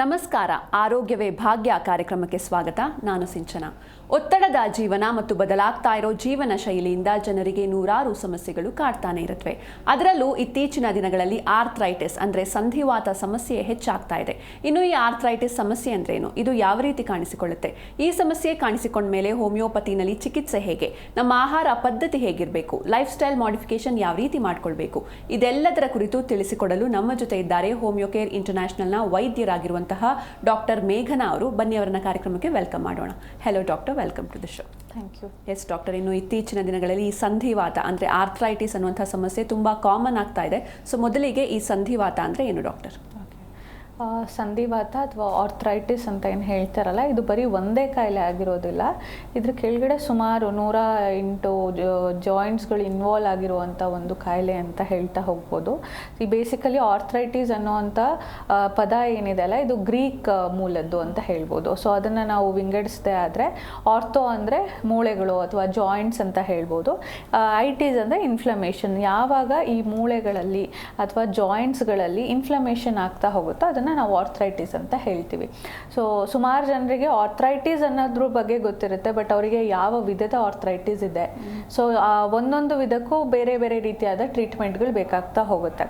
ನಮಸ್ಕಾರ. ಆರೋಗ್ಯವೇ ಭಾಗ್ಯ ಕಾರ್ಯಕ್ರಮಕ್ಕೆ ಸ್ವಾಗತ. ನಾನು ಸಿಂಚನ. ಒತ್ತಡದ ಜೀವನ ಮತ್ತು ಬದಲಾಗ್ತಾ ಇರೋ ಜೀವನ ಶೈಲಿಯಿಂದ ಜನರಿಗೆ ನೂರಾರು ಸಮಸ್ಯೆಗಳು ಕಾಡ್ತಾನೆ ಇರುತ್ತವೆ ಅದರಲ್ಲೂ ಇತ್ತೀಚಿನ ದಿನಗಳಲ್ಲಿ ಆರ್ಥ್ರೈಟಿಸ್ ಅಂದರೆ ಸಂಧಿವಾತ ಸಮಸ್ಯೆ ಹೆಚ್ಚಾಗ್ತಾ ಇದೆ. ಇನ್ನು ಈ ಆರ್ಥ್ರೈಟಿಸ್ ಸಮಸ್ಯೆ ಅಂದ್ರೇನು ಇದು ಯಾವ ರೀತಿ ಕಾಣಿಸಿಕೊಳ್ಳುತ್ತೆ? ಈ ಸಮಸ್ಯೆ ಕಾಣಿಸಿಕೊಂಡ ಮೇಲೆ ಹೋಮಿಯೋಪತಿನಲ್ಲಿ ಚಿಕಿತ್ಸೆ ಹೇಗೆ? ನಮ್ಮ ಆಹಾರ ಪದ್ಧತಿ ಹೇಗಿರಬೇಕು? ಲೈಫ್ ಸ್ಟೈಲ್ ಮಾಡಿಫಿಕೇಶನ್ ಯಾವ ರೀತಿ ಮಾಡ್ಕೊಳ್ಬೇಕು? ಇದೆಲ್ಲದರ ಕುರಿತು ತಿಳಿಸಿಕೊಡಲು ನಮ್ಮ ಜೊತೆ ಇದ್ದಾರೆ ಹೋಮಿಯೋ ಕೇರ್ ಇಂಟರ್ನ್ಯಾಷನಲ್ನ ವೈದ್ಯರಾಗಿರುವಂತಹ ಡಾಕ್ಟರ್ ಮೇಘನಾ ಅವರು. ಬನ್ನಿ ಅವರನ್ನ ಕಾರ್ಯಕ್ರಮಕ್ಕೆ ವೆಲ್ಕಮ್ ಮಾಡೋಣ. Hello doctor welcome to the show thank you yes doctor ಇನ್ನು ಇತ್ತೀಚಿನ ದಿನಗಳಲ್ಲಿ ಈ ಸಂಧಿವಾತ ಅಂದರೆ ಆರ್ಥ್ರೈಟಿಸ್ ಅನ್ನುವಂಥ ಸಮಸ್ಯೆ ತುಂಬ ಕಾಮನ್ ಆಗ್ತಾ ಇದೆ. ಸೊ ಮೊದಲಿಗೆ ಈ ಸಂಧಿವಾತ ಅಂದರೆ ಏನು ಡಾಕ್ಟರ್ ಸಂಧಿವಾತ ಅಥವಾ ಆರ್ಥ್ರೈಟಿಸ್ ಅಂತ ಏನು ಹೇಳ್ತಾರಲ್ಲ, ಇದು ಬರೀ ಒಂದೇ ಕಾಯಿಲೆ ಆಗಿರೋದಿಲ್ಲ. ಇದ್ರ ಕೆಳಗಡೆ ಸುಮಾರು ನೂರ ಎಂಟು ಜಾಯಿಂಟ್ಸ್ಗಳು ಇನ್ವಾಲ್ವ್ ಆಗಿರುವಂಥ ಒಂದು ಕಾಯಿಲೆ ಅಂತ ಹೇಳ್ತಾ ಹೋಗ್ಬೋದು. ಈ ಬೇಸಿಕಲಿ ಆರ್ಥ್ರೈಟಿಸ್ ಅನ್ನೋವಂಥ ಪದ ಏನಿದೆ ಅಲ್ಲ, ಇದು ಗ್ರೀಕ್ ಮೂಲದ್ದು ಅಂತ ಹೇಳ್ಬೋದು. ಸೊ ಅದನ್ನು ನಾವು ವಿಂಗಡಿಸದೆ ಆದರೆ ಆರ್ಥೋ ಅಂದರೆ ಮೂಳೆಗಳು ಅಥವಾ ಜಾಯಿಂಟ್ಸ್ ಅಂತ ಹೇಳ್ಬೋದು. ಐಟೀಸ್ ಅಂದರೆ ಇನ್ಫ್ಲಮೇಷನ್ ಯಾವಾಗ ಈ ಮೂಳೆಗಳಲ್ಲಿ ಅಥವಾ ಜಾಯಿಂಟ್ಸ್ಗಳಲ್ಲಿ ಇನ್ಫ್ಲಮೇಷನ್ ಆಗ್ತಾ ಹೋಗುತ್ತೋ ಅದನ್ನು ನಾವು ಆರ್ಥ್ರೈಟಿಸ್ ಅಂತ ಹೇಳ್ತೀವಿ. ಸೊ ಸುಮಾರು ಜನರಿಗೆ ಆರ್ಥ್ರೈಟಿಸ್ ಅನ್ನೋದ್ರ ಬಗ್ಗೆ ಗೊತ್ತಿರುತ್ತೆ ಬಟ್ ಅವರಿಗೆ ಯಾವ ವಿಧದ ಆರ್ಥ್ರೈಟಿಸ್ ಇದೆ. ಸೊ ಒಂದೊಂದು ವಿಧಕ್ಕೂ ಬೇರೆ ಬೇರೆ ರೀತಿಯಾದ ಟ್ರೀಟ್ಮೆಂಟ್ಗಳು ಬೇಕಾಗ್ತಾ ಹೋಗುತ್ತೆ.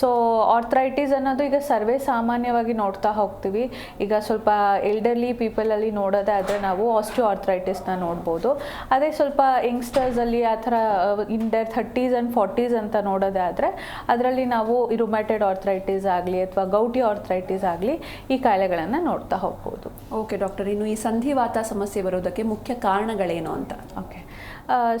ಸೊ ಆರ್ಥ್ರೈಟಿಸ್ ಅನ್ನೋದು ಈಗ ಸರ್ವೇ ಸಾಮಾನ್ಯವಾಗಿ ನೋಡ್ತಾ ಹೋಗ್ತೀವಿ. ಈಗ ಸ್ವಲ್ಪ ಎಲ್ಡರ್ಲಿ ಪೀಪಲಲ್ಲಿ ನೋಡೋದೇ ಆದರೆ ನಾವು ಆಸ್ಟಿಯೋ ಆರ್ಥ್ರೈಟಿಸ್ನ ನೋಡ್ಬೋದು. ಅದೇ ಸ್ವಲ್ಪ ಯಂಗ್ಸ್ಟರ್ಸಲ್ಲಿ ಆ ಥರ in their thirties and forties ಅಂತ ನೋಡೋದೇ ಆದರೆ, ಅದರಲ್ಲಿ ನಾವು ಇರುಮ್ಯಾಟೆಡ್ ಆರ್ಥ್ರೈಟಿಸ್ ಆಗಲಿ ಅಥವಾ ಗೌಟಿ ಆರ್ಥ್ರೈಟಿಸ್ ಆಗಲಿ ಈ ಕಾಯಿಲೆಗಳನ್ನು ನೋಡ್ತಾ ಹೋಗ್ಬೋದು. ಓಕೆ ಡಾಕ್ಟರ್ ಇನ್ನು ಈ ಸಂಧಿವಾತ ಸಮಸ್ಯೆ ಬರೋದಕ್ಕೆ ಮುಖ್ಯ ಕಾರಣಗಳೇನು ಅಂತ? ಓಕೆ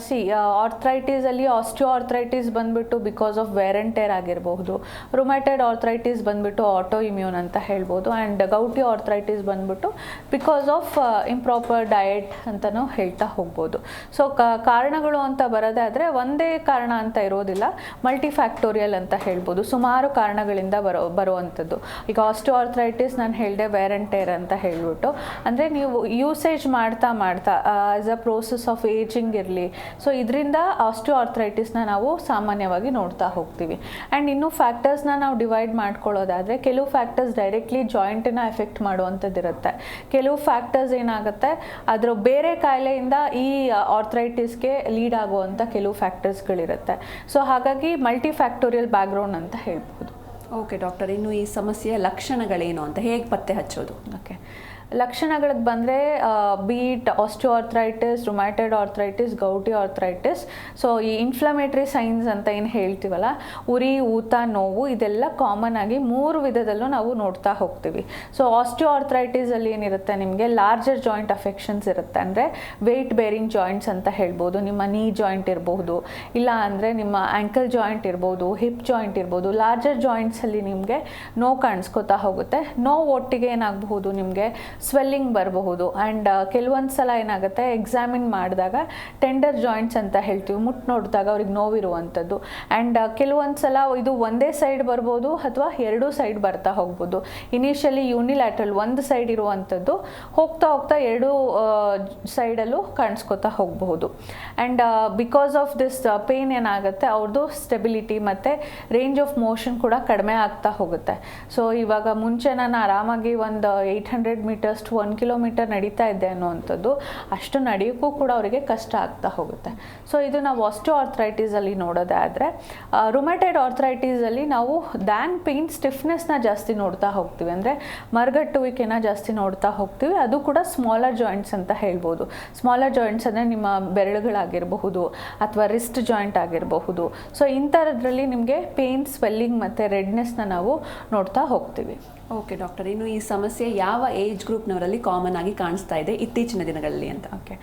ಸಿ ಆರ್ಥ್ರೈಟಿಸಲ್ಲಿ ಆಸ್ಟಿಯೋ ಆರ್ಥ್ರೈಟಿಸ್ ಬಂದ್ಬಿಟ್ಟು because of wear and tear ಆಗಿರಬಹುದು. ರುಮ್ಯಾಟೆಡ್ ಆರ್ಥ್ರೈಟಿಸ್ ಬಂದ್ಬಿಟ್ಟು ಆಟೋ ಇಮ್ಯೂನ್ ಅಂತ ಹೇಳ್ಬೋದು. ಆ್ಯಂಡ್ ಗೌಟಿ ಆರ್ಥ್ರೈಟಿಸ್ ಬಂದ್ಬಿಟ್ಟು ಬಿಕಾಸ್ ಆಫ್ ಇಂಪ್ರಾಪರ್ ಡಯಟ್ ಅಂತಲೂ ಹೇಳ್ತಾ ಹೋಗ್ಬೋದು. ಸೊ ಕಾರಣಗಳು ಅಂತ ಬರೋದೇ ಆದರೆ ಒಂದೇ ಕಾರಣ ಅಂತ ಇರೋದಿಲ್ಲ. ಮಲ್ಟಿಫ್ಯಾಕ್ಟೋರಿಯಲ್ ಅಂತ ಹೇಳ್ಬೋದು. ಸುಮಾರು ಕಾರಣಗಳಿಂದ ಬರೋ, ಬರುವಂಥದ್ದು. ಈಗ ಆಸ್ಟಿಯೋ ಆರ್ಥ್ರೈಟಿಸ್ ನಾನು ಹೇಳಿದೆ ವೇರ್ ಟೇರ್ ಅಂತ ಹೇಳ್ಬಿಟ್ಟು. ಅಂದರೆ ನೀವು ಯೂಸೇಜ್ ಮಾಡ್ತಾ ಮಾಡ್ತಾ as a process of ageing ಇರಲಿ ಸೊ ಇದರಿಂದ ಆಸ್ಟಿಯೋ ಆರ್ಥ್ರೈಟಿಸ್ನ ನಾವು ಸಾಮಾನ್ಯವಾಗಿ ನೋಡ್ತಾ ಹೋಗ್ತೀವಿ. ಆ್ಯಂಡ್ ಇನ್ನು ಫ್ಯಾಕ್ಟರ್ಸ್ನ ನಾವು ಡಿವೈಡ್ ಮಾಡ್ಕೊಳ್ಳೋದಾದರೆ ಕೆಲವು ಫ್ಯಾಕ್ಟರ್ಸ್ ಡೈರೆಕ್ಟ್ಲಿ ಜಾಯಿಂಟನ್ನ ಎಫೆಕ್ಟ್ ಮಾಡುವಂಥದ್ದು ಇರುತ್ತೆ. ಕೆಲವು ಫ್ಯಾಕ್ಟರ್ಸ್ ಏನಾಗುತ್ತೆ? ಅದರ ಬೇರೆ ಕಾಯಿಲೆಯಿಂದ ಈ ಆರ್ಥ್ರೈಟಿಸ್ಗೆ ಲೀಡ್ ಆಗುವಂಥ ಕೆಲವು ಫ್ಯಾಕ್ಟರ್ಸ್ಗಳಿರುತ್ತೆ ಸೊ ಹಾಗಾಗಿ ಮಲ್ಟಿ ಫ್ಯಾಕ್ಟೋರಿಯಲ್ ಬ್ಯಾಕ್ಗ್ರೌಂಡ್ ಅಂತ ಹೇಳ್ಬೋದು. ಓಕೆ ಡಾಕ್ಟರ್ ಇನ್ನು ಈ ಸಮಸ್ಯೆಯ ಲಕ್ಷಣಗಳೇನು ಅಂತ ಹೇಗೆ ಪತ್ತೆ ಹಚ್ಚೋದು? ಓಕೆ ಲಕ್ಷಣಗಳಿಗೆ ಬಂದರೆ be it osteoarthritis rheumatoid arthritis gouty arthritis so ಈ ಇನ್ಫ್ಲಮೇಟ್ರಿ ಸೈನ್ಸ್ ಅಂತ ಏನು ಹೇಳ್ತೀವಲ್ಲ, ಉರಿ, ಊತ, ನೋವು, ಇದೆಲ್ಲ ಕಾಮನ್ ಆಗಿ ಮೂರು ವಿಧದಲ್ಲೂ ನಾವು ನೋಡ್ತಾ ಹೋಗ್ತೀವಿ. ಸೊ ಆಸ್ಟಿಯೋಆರ್ಥ್ರೈಟಿಸಲ್ಲಿ ಏನಿರುತ್ತೆ ನಿಮಗೆ? ಲಾರ್ಜರ್ ಜಾಯಿಂಟ್ ಅಫೆಕ್ಷನ್ಸ್ ಇರುತ್ತೆ. ಅಂದರೆ ವೆಯ್ಟ್ ಬೇರಿಂಗ್ ಜಾಯಿಂಟ್ಸ್ ಅಂತ ಹೇಳ್ಬೋದು, ನಿಮ್ಮ ನೀ ಜಾಯಿಂಟ್ ಇರಬಹುದು ಇಲ್ಲ ಅಂದರೆ ನಿಮ್ಮ ಆ್ಯಂಕಲ್ ಜಾಯಿಂಟ್ ಇರ್ಬೋದು ಹಿಪ್ ಜಾಯಿಂಟ್ ಇರ್ಬೋದು. ಲಾರ್ಜರ್ ಜಾಯಿಂಟ್ಸಲ್ಲಿ ನಿಮಗೆ ನೋವು ಕಾಣಿಸ್ಕೊತಾ ಹೋಗುತ್ತೆ. ನೋವು ಒಟ್ಟಿಗೆ ಏನಾಗಬಹುದು ನಿಮಗೆ? ಸ್ವೆಲ್ಲಿಂಗ್ ಬರಬಹುದು. ಆ್ಯಂಡ್ ಕೆಲವೊಂದು ಸಲ ಏನಾಗುತ್ತೆ ಎಕ್ಸಾಮಿನ್ ಮಾಡಿದಾಗ ಟೆಂಡರ್ ಜಾಯಿಂಟ್ಸ್ ಅಂತ ಹೇಳ್ತೀವಿ ಮುಟ್ಟು ನೋಡಿದಾಗ ಅವ್ರಿಗೆ ನೋವಿರುವಂಥದ್ದು. ಆ್ಯಂಡ್ ಕೆಲವೊಂದು ಸಲ ಇದು ಒಂದೇ ಸೈಡ್ ಬರ್ಬೋದು ಅಥವಾ ಎರಡೂ ಸೈಡ್ ಬರ್ತಾ ಹೋಗ್ಬೋದು. ಇನಿಷಿಯಲಿ ಯೂನಿಲ್ಯಾಟ್ರಲ್ ಒಂದು ಸೈಡ್ ಇರುವಂಥದ್ದು, ಹೋಗ್ತಾ ಹೋಗ್ತಾ ಎರಡೂ ಸೈಡಲ್ಲೂ ಕಾಣಿಸ್ಕೊತಾ ಹೋಗಬಹುದು. And because of this pain ಏನಾಗುತ್ತೆ ಅವ್ರದ್ದು ಸ್ಟೆಬಿಲಿಟಿ ಮತ್ತು ರೇಂಜ್ ಆಫ್ ಮೋಷನ್ ಕೂಡ ಕಡಿಮೆ ಆಗ್ತಾ ಹೋಗುತ್ತೆ. ಸೊ ಇವಾಗ ಮುಂಚೆ ನಾನು ಆರಾಮಾಗಿ ಒಂದು eight hundred metres to one kilometre ನಡೀತಾ ಇದೆ ಅನ್ನುವಂಥದ್ದು, ಅಷ್ಟು ನಡೆಯೋಕ್ಕೂ ಕೂಡ ಅವರಿಗೆ ಕಷ್ಟ ಆಗ್ತಾ ಹೋಗುತ್ತೆ. ಸೊ ಇದು ನಾವು ಅಷ್ಟು ಆರ್ಥ್ರೈಟಿಸಲ್ಲಿ ನೋಡೋದಾದರೆ ಆದರೆ ರುಮ್ಯಾಟೆಡ್ ಆರ್ಥ್ರೈಟಿಸಲ್ಲಿ ನಾವು ದ್ಯಾನ್ ಪೇನ್ ಸ್ಟಿಫ್ನೆಸ್ನ ಜಾಸ್ತಿ ನೋಡ್ತಾ ಹೋಗ್ತೀವಿ. ಅಂದರೆ ಮರಗಟ್ಟುವಿಕೆನ ಜಾಸ್ತಿ ನೋಡ್ತಾ ಹೋಗ್ತೀವಿ. ಅದು ಕೂಡ ಸ್ಮಾಲರ್ ಜಾಯಿಂಟ್ಸ್ ಅಂತ ಹೇಳ್ಬೋದು. ಸ್ಮಾಲರ್ ಜಾಯಿಂಟ್ಸ್ ಅಂದರೆ ನಿಮ್ಮ ಬೆರಳುಗಳಾಗಿರಬಹುದು ಅಥವಾ ರಿಸ್ಟ್ ಜಾಯಿಂಟ್ ಆಗಿರಬಹುದು. ಸೊ ಇಂಥದ್ರಲ್ಲಿ ನಿಮಗೆ ಪೇನ್ ಸ್ವೆಲ್ಲಿಂಗ್ ಮತ್ತು ರೆಡ್ನೆಸ್ನ ನಾವು ನೋಡ್ತಾ ಹೋಗ್ತೀವಿ. ಓಕೆ ಡಾಕ್ಟರ್ ಇನ್ನು ಈ ಸಮಸ್ಯೆ ಯಾವ ಏಜ್ ಗ್ರೂಪ್ನವರಲ್ಲಿ ಕಾಮನ್ ಆಗಿ ಕಾಣಿಸ್ತಾ ಇದೆ ಇತ್ತೀಚಿನ ದಿನಗಳಲ್ಲಿ ಅಂತ? ಓಕೆ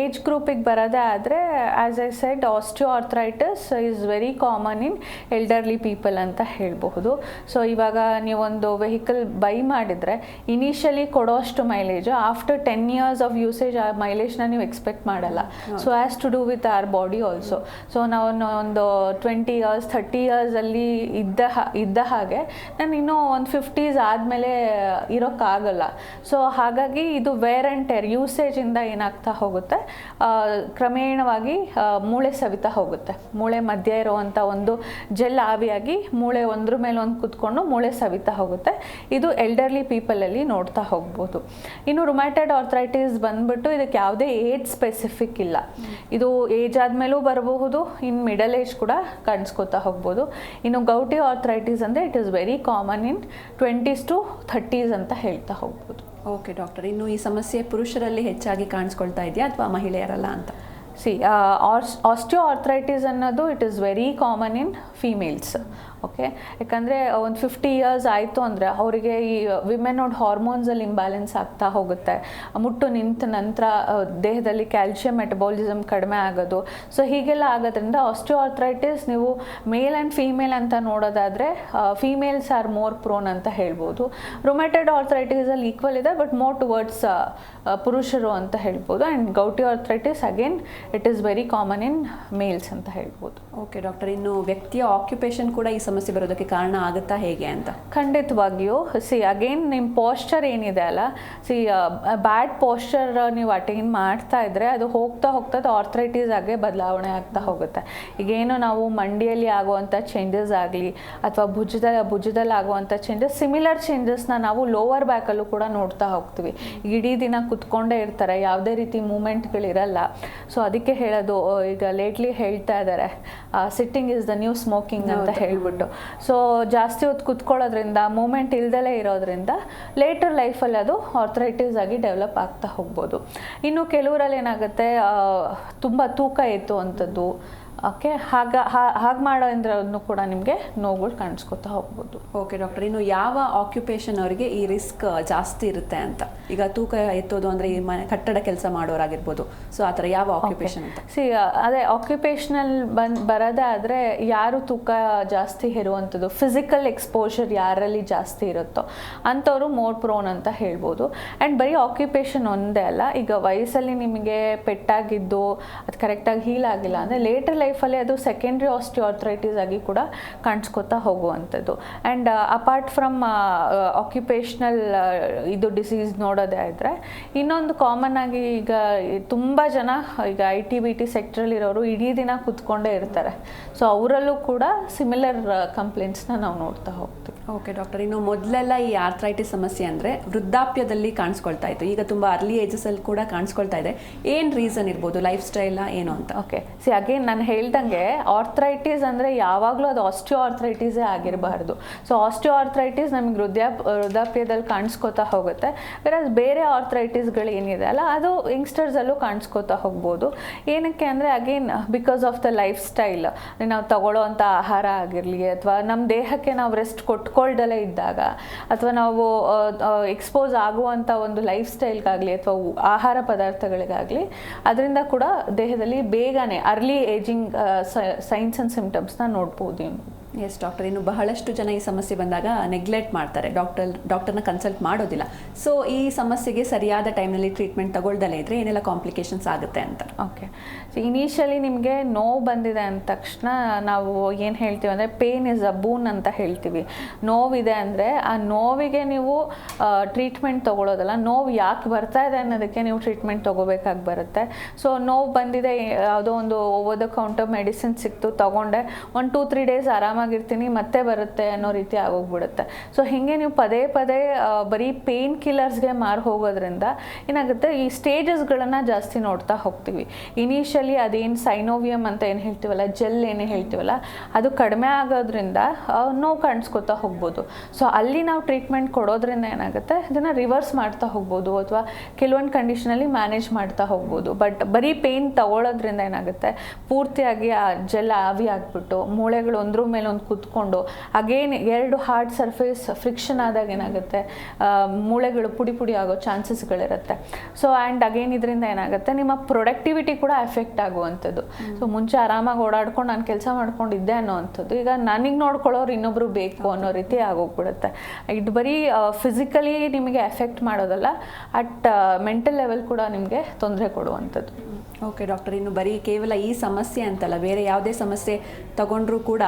ಏಜ್ ಗ್ರೂಪಿಗೆ ಬರೋದೇ ಆದರೆ as I said osteo arthritis is very common in elderly people ಅಂತ ಹೇಳಬಹುದು. ಸೊ ಇವಾಗ ನೀವೊಂದು ವೆಹಿಕಲ್ ಬೈ ಮಾಡಿದರೆ initially ಕೊಡೋಷ್ಟು mileage after ten years of usage ಆ ಮೈಲೇಜ್ನ ನೀವು ಎಕ್ಸ್ಪೆಕ್ಟ್ ಮಾಡಲ್ಲ. So as to do with R body also so ನಾವು ಒಂದು ಟ್ವೆಂಟಿ ಇಯರ್ಸ್ ಥರ್ಟಿ ಇಯರ್ಸಲ್ಲಿ ಇದ್ದ ಇದ್ದ ಹಾಗೆ ನಾನು ಇನ್ನೂ ಒಂದು ಫಿಫ್ಟಿ ಫಿಫ್ಟೀಸ್ ಆದಮೇಲೆ ಇರೋಕ್ಕಾಗಲ್ಲ. ಸೊ ಹಾಗಾಗಿ ಇದು ವೇರ್ ಆ್ಯಂಡ್ ಟೆರ್ ಯೂಸೇಜಿಂದ ಏನಾಗ್ತಾ ಹೋಗುತ್ತೆ? ಆ, ಕ್ರಮೇಣವಾಗಿ ಮೂಳೆ ಸವಿತಾ ಹೋಗುತ್ತೆ. ಮೂಳೆ ಮಧ್ಯ ಇರುವಂಥ ಒಂದು ಜೆಲ್ ಆವಿಯಾಗಿ ಮೂಳೆ ಒಂದ್ರ ಮೇಲೆ ಒಂದು ಕುತ್ಕೊಂಡು ಮೂಳೆ ಸವಿತಾ ಹೋಗುತ್ತೆ. ಇದು ಎಲ್ಡರ್ಲಿ ಪೀಪಲಲ್ಲಿ ನೋಡ್ತಾ ಹೋಗ್ಬೋದು. ಇನ್ನು ರುಮ್ಯಾಟೆಡ್ ಆರ್ಥರೈಟಿಸ್ ಬಂದ್ಬಿಟ್ಟು ಇದಕ್ಕೆ ಯಾವುದೇ ಏಜ್ ಸ್ಪೆಸಿಫಿಕ್ ಇಲ್ಲ. ಇದು ಏಜ್ ಆದಮೇಲೂ ಬರಬಹುದು ಇನ್ನು ಮಿಡಲ್ ಏಜ್ ಕೂಡ ಕಾಣಿಸ್ಕೊತಾ ಹೋಗ್ಬೋದು. ಇನ್ನು ಗೌಟಿ ಆರ್ಥರೈಟಿಸ್ ಅಂದರೆ it is very common in twenties to thirties ಅಂತ ಹೇಳ್ತಾ ಹೋಗ್ಬೋದು. ಓಕೆ ಡಾಕ್ಟರ್ ಇನ್ನು ಈ ಸಮಸ್ಯೆ ಪುರುಷರಲ್ಲಿ ಹೆಚ್ಚಾಗಿ ಕಾಣಿಸ್ಕೊಳ್ತಾ ಇದೆಯಾ ಅಥವಾ ಮಹಿಳೆಯರಲ್ಲ ಅಂತ? ಸಿ ಆಸ್ಟಿಯೋ ಆರ್ಥ್ರೈಟಿಸ್ ಅನ್ನೋದು it is very common in females okay ಯಾಕಂದರೆ ಒಂದು ಫಿಫ್ಟಿ ಇಯರ್ಸ್ ಆಯಿತು ಅಂದರೆ ಅವರಿಗೆ ಈ ವಿಮೆನ್ ಅವ್ರ ಹಾರ್ಮೋನ್ಸಲ್ಲಿ ಇಂಬ್ಯಾಲೆನ್ಸ್ ಆಗ್ತಾ ಹೋಗುತ್ತೆ. ಮುಟ್ಟು ನಿಂತ ನಂತರ ದೇಹದಲ್ಲಿ ಕ್ಯಾಲ್ಶಿಯಂ ಮೆಟಬಾಲಿಸಮ್ ಕಡಿಮೆ ಆಗೋದು. ಸೊ ಹೀಗೆಲ್ಲ ಆಗೋದ್ರಿಂದ ಆಸ್ಟಿಯೋ ಆರ್ಥ್ರೈಟಿಸ್ ನೀವು ಮೇಲ್ ಆ್ಯಂಡ್ ಫೀಮೇಲ್ ಅಂತ ನೋಡೋದಾದರೆ ಫೀಮೇಲ್ಸ್ ಆರ್ ಮೋರ್ ಪ್ರೋನ್ ಅಂತ ಹೇಳ್ಬೋದು. ರೊಮ್ಯಾಟೆಡ್ ಆರ್ಥ್ರೈಟಿಸಲ್ಲಿ ಈಕ್ವಲ್ ಇದೆ ಬಟ್ ಮೋರ್ ಟುವರ್ಡ್ಸ್ ಪುರುಷರು ಅಂತ ಹೇಳ್ಬೋದು. And gouty arthritis again it is very common in males ಅಂತ ಹೇಳ್ಬೋದು. ಓಕೆ ಡಾಕ್ಟರ್ ಇನ್ನು ವ್ಯಕ್ತಿಯ ಆಕ್ಯುಪೇಷನ್ ಕೂಡ ಈ ಸಮಸ್ಯೆ ಬರೋದಕ್ಕೆ ಕಾರಣ ಆಗುತ್ತಾ ಹೇಗೆ ಅಂತ? ಖಂಡಿತವಾಗಿಯೂ. ಸಿ ಅಗೇನ್ ನಿಮ್ಮ ಪೋಶ್ಚರ್ ಏನಿದೆ ಅಲ್ಲ? ಸಿ ಬ್ಯಾಡ್ ಪೋಶ್ಚರ್ ನೀವು ಅಟೈನ್ ಮಾಡ್ತಾ ಇದ್ರೆ ಅದು ಹೋಗ್ತಾ ಹೋಗ್ತಾ ಅದು ಆರ್ಥ್ರೈಟಿಸ್ ಆಗಿ ಬದಲಾವಣೆ ಆಗ್ತಾ ಹೋಗುತ್ತೆ. ಈಗೇನು ನಾವು ಮಂಡಿಯಲ್ಲಿ ಆಗುವಂಥ ಚೇಂಜಸ್ ಆಗಲಿ ಅಥವಾ ಭುಜದ ಭುಜದಲ್ಲಿ ಆಗುವಂಥ ಚೇಂಜಸ್ ಸಿಮಿಲರ್ ಚೇಂಜಸ್ನ ನಾವು ಲೋವರ್ ಬ್ಯಾಕಲ್ಲೂ ಕೂಡ ನೋಡ್ತಾ ಹೋಗ್ತೀವಿ. ಇಡೀ ದಿನ ಕುತ್ಕೊಂಡೇ ಇರ್ತಾರೆ ಯಾವುದೇ ರೀತಿ ಮೂಮೆಂಟ್ಗಳಿರಲ್ಲ ಸೊ ಅದಕ್ಕೆ ಹೇಳೋದು ಈಗ ಲೇಟ್ಲಿ ಹೇಳ್ತಾ ಇದ್ದಾರೆ sitting is the new smoking ಅಂತ ಹೇಳ್ಬಿಟ್ಟು. ಸೊ ಜಾಸ್ತಿ ಹೊತ್ತು ಕುತ್ಕೊಳ್ಳೋದ್ರಿಂದ ಮೂಮೆಂಟ್ ಇಲ್ದಲೇ ಇರೋದ್ರಿಂದ ಲೇಟರ್ ಲೈಫಲ್ಲಿ ಅದು ಆರ್ಥರೈಟಿಸ್ ಆಗಿ ಡೆವಲಪ್ ಆಗ್ತಾ ಹೋಗ್ಬೋದು. ಇನ್ನು ಕೆಲವರಲ್ಲಿ ಏನಾಗುತ್ತೆ ತುಂಬ ತೂಕ ಇತ್ತು ಅಂಥದ್ದು ಓಕೆ ಹಾಗ ಹಾಗೆ ಮಾಡೋದ್ರೂ ಕೂಡ ನಿಮಗೆ ನೋವುಗಳು ಕಾಣಿಸ್ಕೊತಾ ಹೋಗ್ಬೋದು. ಓಕೆ ಡಾಕ್ಟರ್ ಇನ್ನು ಯಾವ ಆಕ್ಯುಪೇಷನ್ ಅವರಿಗೆ ಈ ರಿಸ್ಕ್ ಜಾಸ್ತಿ ಇರುತ್ತೆ ಅಂತ? ಈಗ ತೂಕ ಎತ್ತೋದು ಅಂದರೆ ಈ ಮನೆ ಕಟ್ಟಡ ಕೆಲಸ ಮಾಡೋರಾಗಿರ್ಬೋದು. ಸೊ ಆ ಥರ ಯಾವ ಆಕ್ಯುಪೇಷನ್ ಅಂತ? ಸಿ ಅದೇ ಆಕ್ಯುಪೇಷನಲ್ ಬಂದ್ ಬರೋದೇ ಆದರೆ ಯಾರು ತೂಕ ಜಾಸ್ತಿ ಇರುವಂಥದ್ದು ಫಿಸಿಕಲ್ ಎಕ್ಸ್ಪೋಜರ್ ಯಾರಲ್ಲಿ ಜಾಸ್ತಿ ಇರುತ್ತೋ ಅಂಥವ್ರು ಮೋರ್ ಪ್ರೋನ್ ಅಂತ ಹೇಳ್ಬೋದು. ಆ್ಯಂಡ್ ಬರೀ ಆಕ್ಯುಪೇಷನ್ ಒಂದೇ ಅಲ್ಲ ಈಗ ವಯಸ್ಸಲ್ಲಿ ನಿಮಗೆ ಪೆಟ್ಟಾಗಿದ್ದು ಅದು ಕರೆಕ್ಟಾಗಿ ಹೀಲ್ ಆಗಿಲ್ಲ ಅಂದರೆ ಲೇಟರ್ ಲೈಫಲ್ಲಿ ಅದು ಸೆಕೆಂಡ್ರಿ ಆಸ್ಟಿಯೋಥ್ರೈಟಿಸ್ ಆಗಿ ಕೂಡ ಕಾಣಿಸ್ಕೊತಾ ಹೋಗುವಂಥದ್ದು. ಆ್ಯಂಡ್ ಅಪಾರ್ಟ್ ಫ್ರಮ್ ಆಕ್ಯುಪೇಷ್ನಲ್ ಇದು ಡಿಸೀಸ್ ನೋಡೋದೇ ಆದರೆ ಇನ್ನೊಂದು ಕಾಮನ್ ಆಗಿ ಈಗ ತುಂಬ ಜನ ಈಗ ಐ ಟಿ ಬಿ ಟಿ ಸೆಕ್ಟ್ರಲ್ಲಿರೋರು ಇಡೀ ದಿನ ಕೂತ್ಕೊಂಡೇ ಇರ್ತಾರೆ. ಸೊ ಅವರಲ್ಲೂ ಕೂಡ ಸಿಮಿಲರ್ ಕಂಪ್ಲೇಂಟ್ಸ್ನ ನಾವು ನೋಡ್ತಾ ಹೋಗ್ತೀವಿ. ಓಕೆ ಡಾಕ್ಟರ್ ಇನ್ನು ಮೊದಲೆಲ್ಲ ಈ ಆರ್ಥ್ರೈಟಿಸ್ ಸಮಸ್ಯೆ ಅಂದರೆ ವೃದ್ಧಾಪ್ಯದಲ್ಲಿ ಕಾಣಿಸ್ಕೊಳ್ತಾ ಇತ್ತು. ಈಗ ತುಂಬ ಅರ್ಲಿ ಏಜಸಲ್ಲಿ ಕೂಡ ಕಾಣಿಸ್ಕೊಳ್ತಾ ಇದೆ. ಏನು ರೀಸನ್ ಇರ್ಬೋದು? ಲೈಫ್ ಸ್ಟೈಲ ಏನು ಅಂತ. ಓಕೆ ಸಿ ಅಗೇನ್ ನಾನು ಹೇಳ್ದಂಗೆ ಆರ್ಥ್ರೈಟಿಸ್ ಅಂದರೆ ಯಾವಾಗಲೂ ಅದು ಆಸ್ಟಿಯೋ ಆರ್ಥ್ರೈಟಿಸೇ ಆಗಿರಬಾರ್ದು. ಸೊ ಆಸ್ಟಿಯೋ ಆರ್ಥ್ರೈಟಿಸ್ ನಮಗೆ ಹೃದಯ ವೃದ್ಧಾಪ್ಯದಲ್ಲಿ ಕಾಣಿಸ್ಕೋತಾ ಹೋಗುತ್ತೆ. ವೆರಸ್ ಬೇರೆ ಆರ್ಥ್ರೈಟಿಸ್ಗಳು ಏನಿದೆ ಅಲ್ಲ, ಅದು ಯಂಗ್ಸ್ಟರ್ಸಲ್ಲೂ ಕಾಣಿಸ್ಕೋತಾ ಹೋಗ್ಬೋದು. ಏನಕ್ಕೆ ಅಂದರೆ again because of the lifestyle ನಾವು ತಗೊಳ್ಳೋ ಅಂಥ ಆಹಾರ ಆಗಿರಲಿ, ಅಥವಾ ನಮ್ಮ ದೇಹಕ್ಕೆ ನಾವು ರೆಸ್ಟ್ ಕೊಟ್ಕೊಳ್ದಲೇ ಇದ್ದಾಗ, ಅಥವಾ ನಾವು ಎಕ್ಸ್ಪೋಸ್ ಆಗುವಂಥ ಒಂದು ಲೈಫ್ ಸ್ಟೈಲ್ಗಾಗಲಿ ಅಥವಾ ಆಹಾರ ಪದಾರ್ಥಗಳಿಗಾಗಲಿ, ಅದರಿಂದ ಕೂಡ ದೇಹದಲ್ಲಿ ಬೇಗನೆ ಅರ್ಲಿ ಏಜಿಂಗ್ ಸೈನ್ಸ್ ಆ್ಯಂಡ್ ಸಿಮ್ಟಮ್ಸ್ನ ನೋಡ್ಬೋದು ಇನ್ನು. ಎಸ್ ಡಾಕ್ಟರ್ ಇನ್ನು ಬಹಳಷ್ಟು ಜನ ಈ ಸಮಸ್ಯೆ ಬಂದಾಗ ನೆಗ್ಲೆಕ್ಟ್ ಮಾಡ್ತಾರೆ. ಡಾಕ್ಟರ್ ಡಾಕ್ಟರ್ನ ಕನ್ಸಲ್ಟ್ ಮಾಡೋದಿಲ್ಲ. ಸೊ ಈ ಸಮಸ್ಯೆಗೆ ಸರಿಯಾದ ಟೈಮ್ನಲ್ಲಿ ಟ್ರೀಟ್ಮೆಂಟ್ ತಗೊಳ್ದಲೇ ಇದ್ರೆ ಏನೆಲ್ಲ ಕಾಂಪ್ಲಿಕೇಶನ್ಸ್ ಆಗುತ್ತೆ ಅಂತ. ಓಕೆ ಸೊ ಇನಿಷಿಯಲಿ ನಿಮಗೆ ನೋವು ಬಂದಿದೆ ಅಂದ ತಕ್ಷಣ ನಾವು ಏನು ಹೇಳ್ತೀವಿ ಅಂದರೆ ಪೇನ್ ಇಸ್ ಅ ಬೂನ್ ಅಂತ ಹೇಳ್ತೀವಿ. ನೋವಿದೆ ಅಂದರೆ ಆ ನೋವಿಗೆ ನೀವು ಟ್ರೀಟ್ಮೆಂಟ್ ತೊಗೊಳೋದಲ್ಲ, ನೋವು ಯಾಕೆ ಬರ್ತಾ ಇದೆ ಅನ್ನೋದಕ್ಕೆ ನೀವು ಟ್ರೀಟ್ಮೆಂಟ್ ತೊಗೋಬೇಕಾಗಿ ಬರುತ್ತೆ. ಸೊ ನೋವು ಬಂದಿದೆ, ಯಾವುದೋ ಒಂದು ಓವರ್ ದ ಕೌಂಟರ್ ಮೆಡಿಸಿನ್ ಸಿಕ್ತು, ತೊಗೊಂಡೆ. ಒಂದು ಟೂ ತ್ರೀ ಡೇಸ್ ಆರಾಮಾಗಿರ್ತೀನಿ, ಮತ್ತೆ ಬರುತ್ತೆ ಅನ್ನೋ ರೀತಿ ಆಗೋಗ್ಬಿಡುತ್ತೆ. ಸೊ ಹೀಗೆ ನೀವು ಪದೇ ಪದೇ ಬರೀ ಪೇನ್ ಕಿಲ್ಲರ್ಸ್ಗೆ ಮಾರು ಹೋಗೋದ್ರಿಂದ ಏನಾಗುತ್ತೆ? ಈ ಸ್ಟೇಜಸ್ಗಳನ್ನು ಜಾಸ್ತಿ ನೋಡ್ತಾ ಹೋಗ್ತೀವಿ. ಇನಿಷಿಯಲಿ ಅದೇನು ಸೈನೋವಿಯಮ್ ಅಂತ ಏನು ಹೇಳ್ತೀವಲ್ಲ ಜೆಲ್ ಏನು ಹೇಳ್ತೀವಲ್ಲ, ಅದು ಕಡಿಮೆ ಆಗೋದ್ರಿಂದ ನೋವು ಕಾಣಿಸ್ಕೊತಾ ಹೋಗ್ಬೋದು. ಸೊ ಅಲ್ಲಿ ನಾವು ಟ್ರೀಟ್ಮೆಂಟ್ ಕೊಡೋದ್ರಿಂದ ಏನಾಗುತ್ತೆ? ಇದನ್ನು ರಿವರ್ಸ್ ಮಾಡ್ತಾ ಹೋಗ್ಬೋದು, ಅಥವಾ ಕೆಲವೊಂದು ಕಂಡೀಷನಲ್ಲಿ ಮ್ಯಾನೇಜ್ ಮಾಡ್ತಾ ಹೋಗ್ಬೋದು. ಬಟ್ ಬರೀ ಪೇನ್ ತಗೊಳ್ಳೋದ್ರಿಂದ ಏನಾಗುತ್ತೆ? ಪೂರ್ತಿಯಾಗಿ ಆ ಜೆಲ್ ಆವಿ ಆಗಿಬಿಟ್ಟು ಮೂಳೆಗಳು ಒಂದ್ರ ಮೇಲೆ ಒಂದು ಕುತ್ಕೊಂಡು ಅಗೇನ್ ಎರಡು ಹಾರ್ಡ್ ಸರ್ಫೇಸ್ ಫ್ರಿಕ್ಷನ್ ಆದಾಗ ಏನಾಗುತ್ತೆ ಮೂಳೆಗಳು ಪುಡಿ ಪುಡಿ ಆಗೋ ಚಾನ್ಸಸ್ಗಳಿರುತ್ತೆ ಸೊ ಆ್ಯಂಡ್ ಅಗೇನ್ ಇದರಿಂದ ಏನಾಗುತ್ತೆ ನಿಮ್ಮ ಪ್ರೊಡಕ್ಟಿವಿಟಿ ಕೂಡ ಎಫೆಕ್ಟ್ ಆಗುವಂಥದ್ದು. ಸೊ ಮುಂಚೆ ಆರಾಮಾಗಿ ಓಡಾಡ್ಕೊಂಡು ನಾನು ಕೆಲಸ ಮಾಡ್ಕೊಂಡಿದ್ದೆ ಅನ್ನೋವಂಥದ್ದು. ಈಗ ನನಗೆ ನೋಡ್ಕೊಳ್ಳೋರು ಇನ್ನೊಬ್ರು ಬೇಕು ಅನ್ನೋ ರೀತಿ ಆಗೋಗ್ಬಿಡುತ್ತೆ. ಇದು ಬರೀ ಫಿಸಿಕಲಿ ನಿಮಗೆ ಎಫೆಕ್ಟ್ ಮಾಡೋದಲ್ಲ ಅಟ್ ಮೆಂಟಲ್ ಲೆವೆಲ್ ಕೂಡ ನಿಮಗೆ ತೊಂದರೆ ಕೊಡುವಂಥದ್ದು. ಓಕೆ ಡಾಕ್ಟರ್ ಇನ್ನು ಬರೀ ಕೇವಲ ಈ ಸಮಸ್ಯೆ ಅಂತಲ್ಲ, ಬೇರೆ ಯಾವುದೇ ಸಮಸ್ಯೆ ತಗೊಂಡ್ರೂ ಕೂಡ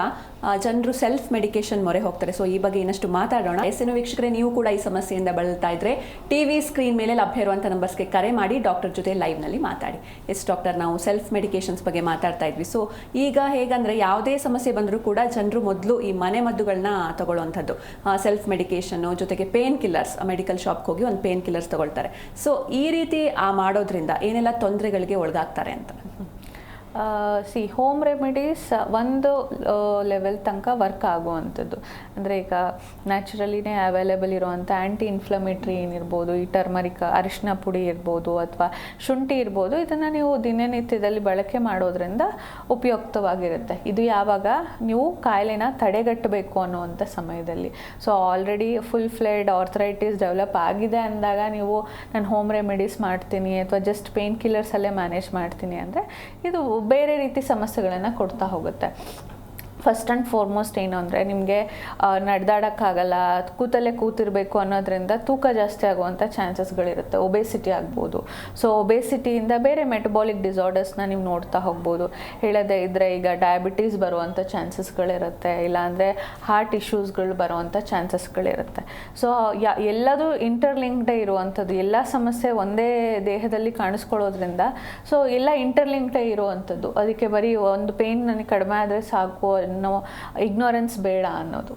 ಜನರು ಸೆಲ್ಫ್ ಮೆಡಿಕೇಶನ್ ಮೊರೆ ಹೋಗ್ತಾರೆ. ಸೊ ಈ ಬಗ್ಗೆ ಇನ್ನಷ್ಟು ಮಾತಾಡೋಣ. ಎಸ್ಸಿನ ವೀಕ್ಷಕರೇ, ನೀವು ಕೂಡ ಈ ಸಮಸ್ಯೆಯಿಂದ ಬಳಲ್ತಾ ಇದ್ರೆ ಟಿವಿ ಸ್ಕ್ರೀನ್ ಮೇಲೆ ಲಭ್ಯ ಇರುವಂಥ ನಂಬರ್ಸ್ಗೆ ಕರೆ ಮಾಡಿ ಡಾಕ್ಟರ್ ಜೊತೆ ಲೈವ್ನಲ್ಲಿ ಮಾತಾಡಿ. ಎಸ್ ಡಾಕ್ಟರ್ ನಾವು ಸೆಲ್ಫ್ ಮೆಡಿಕೇಶನ್ಸ್ ಬಗ್ಗೆ ಮಾತಾಡ್ತಾ ಇದ್ವಿ. ಸೊ ಈಗ ಹೇಗಂದ್ರೆ ಯಾವುದೇ ಸಮಸ್ಯೆ ಬಂದರೂ ಕೂಡ ಜನರು ಮೊದಲು ಈ ಮನೆ ಮದ್ದುಗಳನ್ನ ತಗೊಳ್ಳುವಂಥದ್ದು. ಸೆಲ್ಫ್ ಮೆಡಿಕೇಶನ್ನು ಜೊತೆಗೆ ಪೇನ್ ಕಿಲ್ಲರ್ಸ್ ಮೆಡಿಕಲ್ ಶಾಪ್ಗೆ ಹೋಗಿ ಒಂದು ಪೇನ್ ಕಿಲ್ಲರ್ಸ್ ತಗೊಳ್ತಾರೆ. ಸೊ ಈ ರೀತಿ ಆ ಮಾಡೋದ್ರಿಂದ ಏನೆಲ್ಲ ತೊಂದರೆಗಳಿಗೆ ಒಳಗಾಗ್ತಾರೆ ಅಂತ. ಸಿ ಹೋಮ್ ರೆಮಿಡೀಸ್ ಒಂದು ಲೆವೆಲ್ ತನಕ ವರ್ಕ್ ಆಗುವಂಥದ್ದು. ಅಂದರೆ ಈಗ ನ್ಯಾಚುರಲಿನೇ ಅವೈಲೇಬಲ್ ಇರುವಂಥ ಆ್ಯಂಟಿ ಇನ್ಫ್ಲಮೇಟ್ರಿ ಏನಿರ್ಬೋದು, ಈ ಟರ್ಮರಿಕ ಅರಿಶಿನ ಪುಡಿ ಇರ್ಬೋದು, ಅಥವಾ ಶುಂಠಿ ಇರ್ಬೋದು, ಇದನ್ನು ನೀವು ದಿನನಿತ್ಯದಲ್ಲಿ ಬಳಕೆ ಮಾಡೋದ್ರಿಂದ ಉಪಯುಕ್ತವಾಗಿರುತ್ತೆ. ಇದು ಯಾವಾಗ? ನೀವು ಕಾಯಿಲೆನ ತಡೆಗಟ್ಟಬೇಕು ಅನ್ನುವಂಥ ಸಮಯದಲ್ಲಿ. So already full fledged arthritis develop ಆಗಿದೆ ಅಂದಾಗ ನೀವು, ನಾನು ಹೋಮ್ ರೆಮಿಡೀಸ್ ಮಾಡ್ತೀನಿ, ಅಥವಾ ಜಸ್ಟ್ ಪೇನ್ ಕಿಲ್ಲರ್ಸಲ್ಲೇ ಮ್ಯಾನೇಜ್ ಮಾಡ್ತೀನಿ, ಅಂದರೆ ಇದು ಬೇರೆ ರೀತಿ ಸಮಸ್ಯೆಗಳನ್ನು ಕೊಡ್ತಾ ಹೋಗುತ್ತೆ. ಫಸ್ಟ್ ಆ್ಯಂಡ್ ಫಾರ್ಮೋಸ್ಟ್ ಏನು ಅಂದರೆ ನಿಮಗೆ ನಡೆದಾಡೋಕ್ಕಾಗಲ್ಲ, ಕೂತಲ್ಲೇ ಕೂತಿರಬೇಕು ಅನ್ನೋದ್ರಿಂದ ತೂಕ ಜಾಸ್ತಿ ಆಗುವಂಥ ಚಾನ್ಸಸ್ಗಳಿರುತ್ತೆ ಒಬೇಸಿಟಿ ಆಗ್ಬೋದು. ಸೊ ಒಬೇಸಿಟಿಯಿಂದ ಬೇರೆ ಮೆಟಬಾಲಿಕ್ ಡಿಸಾರ್ಡರ್ಸ್ನ ನೀವು ನೋಡ್ತಾ ಹೋಗ್ಬೋದು. ಹೇಳೋದೇ ಇದ್ದರೆ ಈಗ ಡಯಾಬಿಟೀಸ್ ಬರುವಂಥ ಚಾನ್ಸಸ್ಗಳಿರುತ್ತೆ ಇಲ್ಲಾಂದರೆ ಹಾರ್ಟ್ ಇಶ್ಯೂಸ್ಗಳು ಬರುವಂಥ ಚಾನ್ಸಸ್ಗಳಿರುತ್ತೆ ಸೊ ಯಾ, ಎಲ್ಲದು ಇಂಟರ್ಲಿಂಕ್ಡೇ ಇರುವಂಥದ್ದು, ಎಲ್ಲ ಸಮಸ್ಯೆ ಒಂದೇ ದೇಹದಲ್ಲಿ ಕಾಣಿಸ್ಕೊಳ್ಳೋದ್ರಿಂದ ಸೊ ಎಲ್ಲ ಇಂಟರ್ಲಿಂಕ್ಡೇ ಇರುವಂಥದ್ದು. ಅದಕ್ಕೆ ಬರೀ ಒಂದು ಪೇನ್ ನನಗೆ ಕಡಿಮೆ ಆದರೆ ಸಾಕು ಅನ್ನೋ ಇಗ್ನೋರೆನ್ಸ್ ಬೇಡ ಅನ್ನೋದು.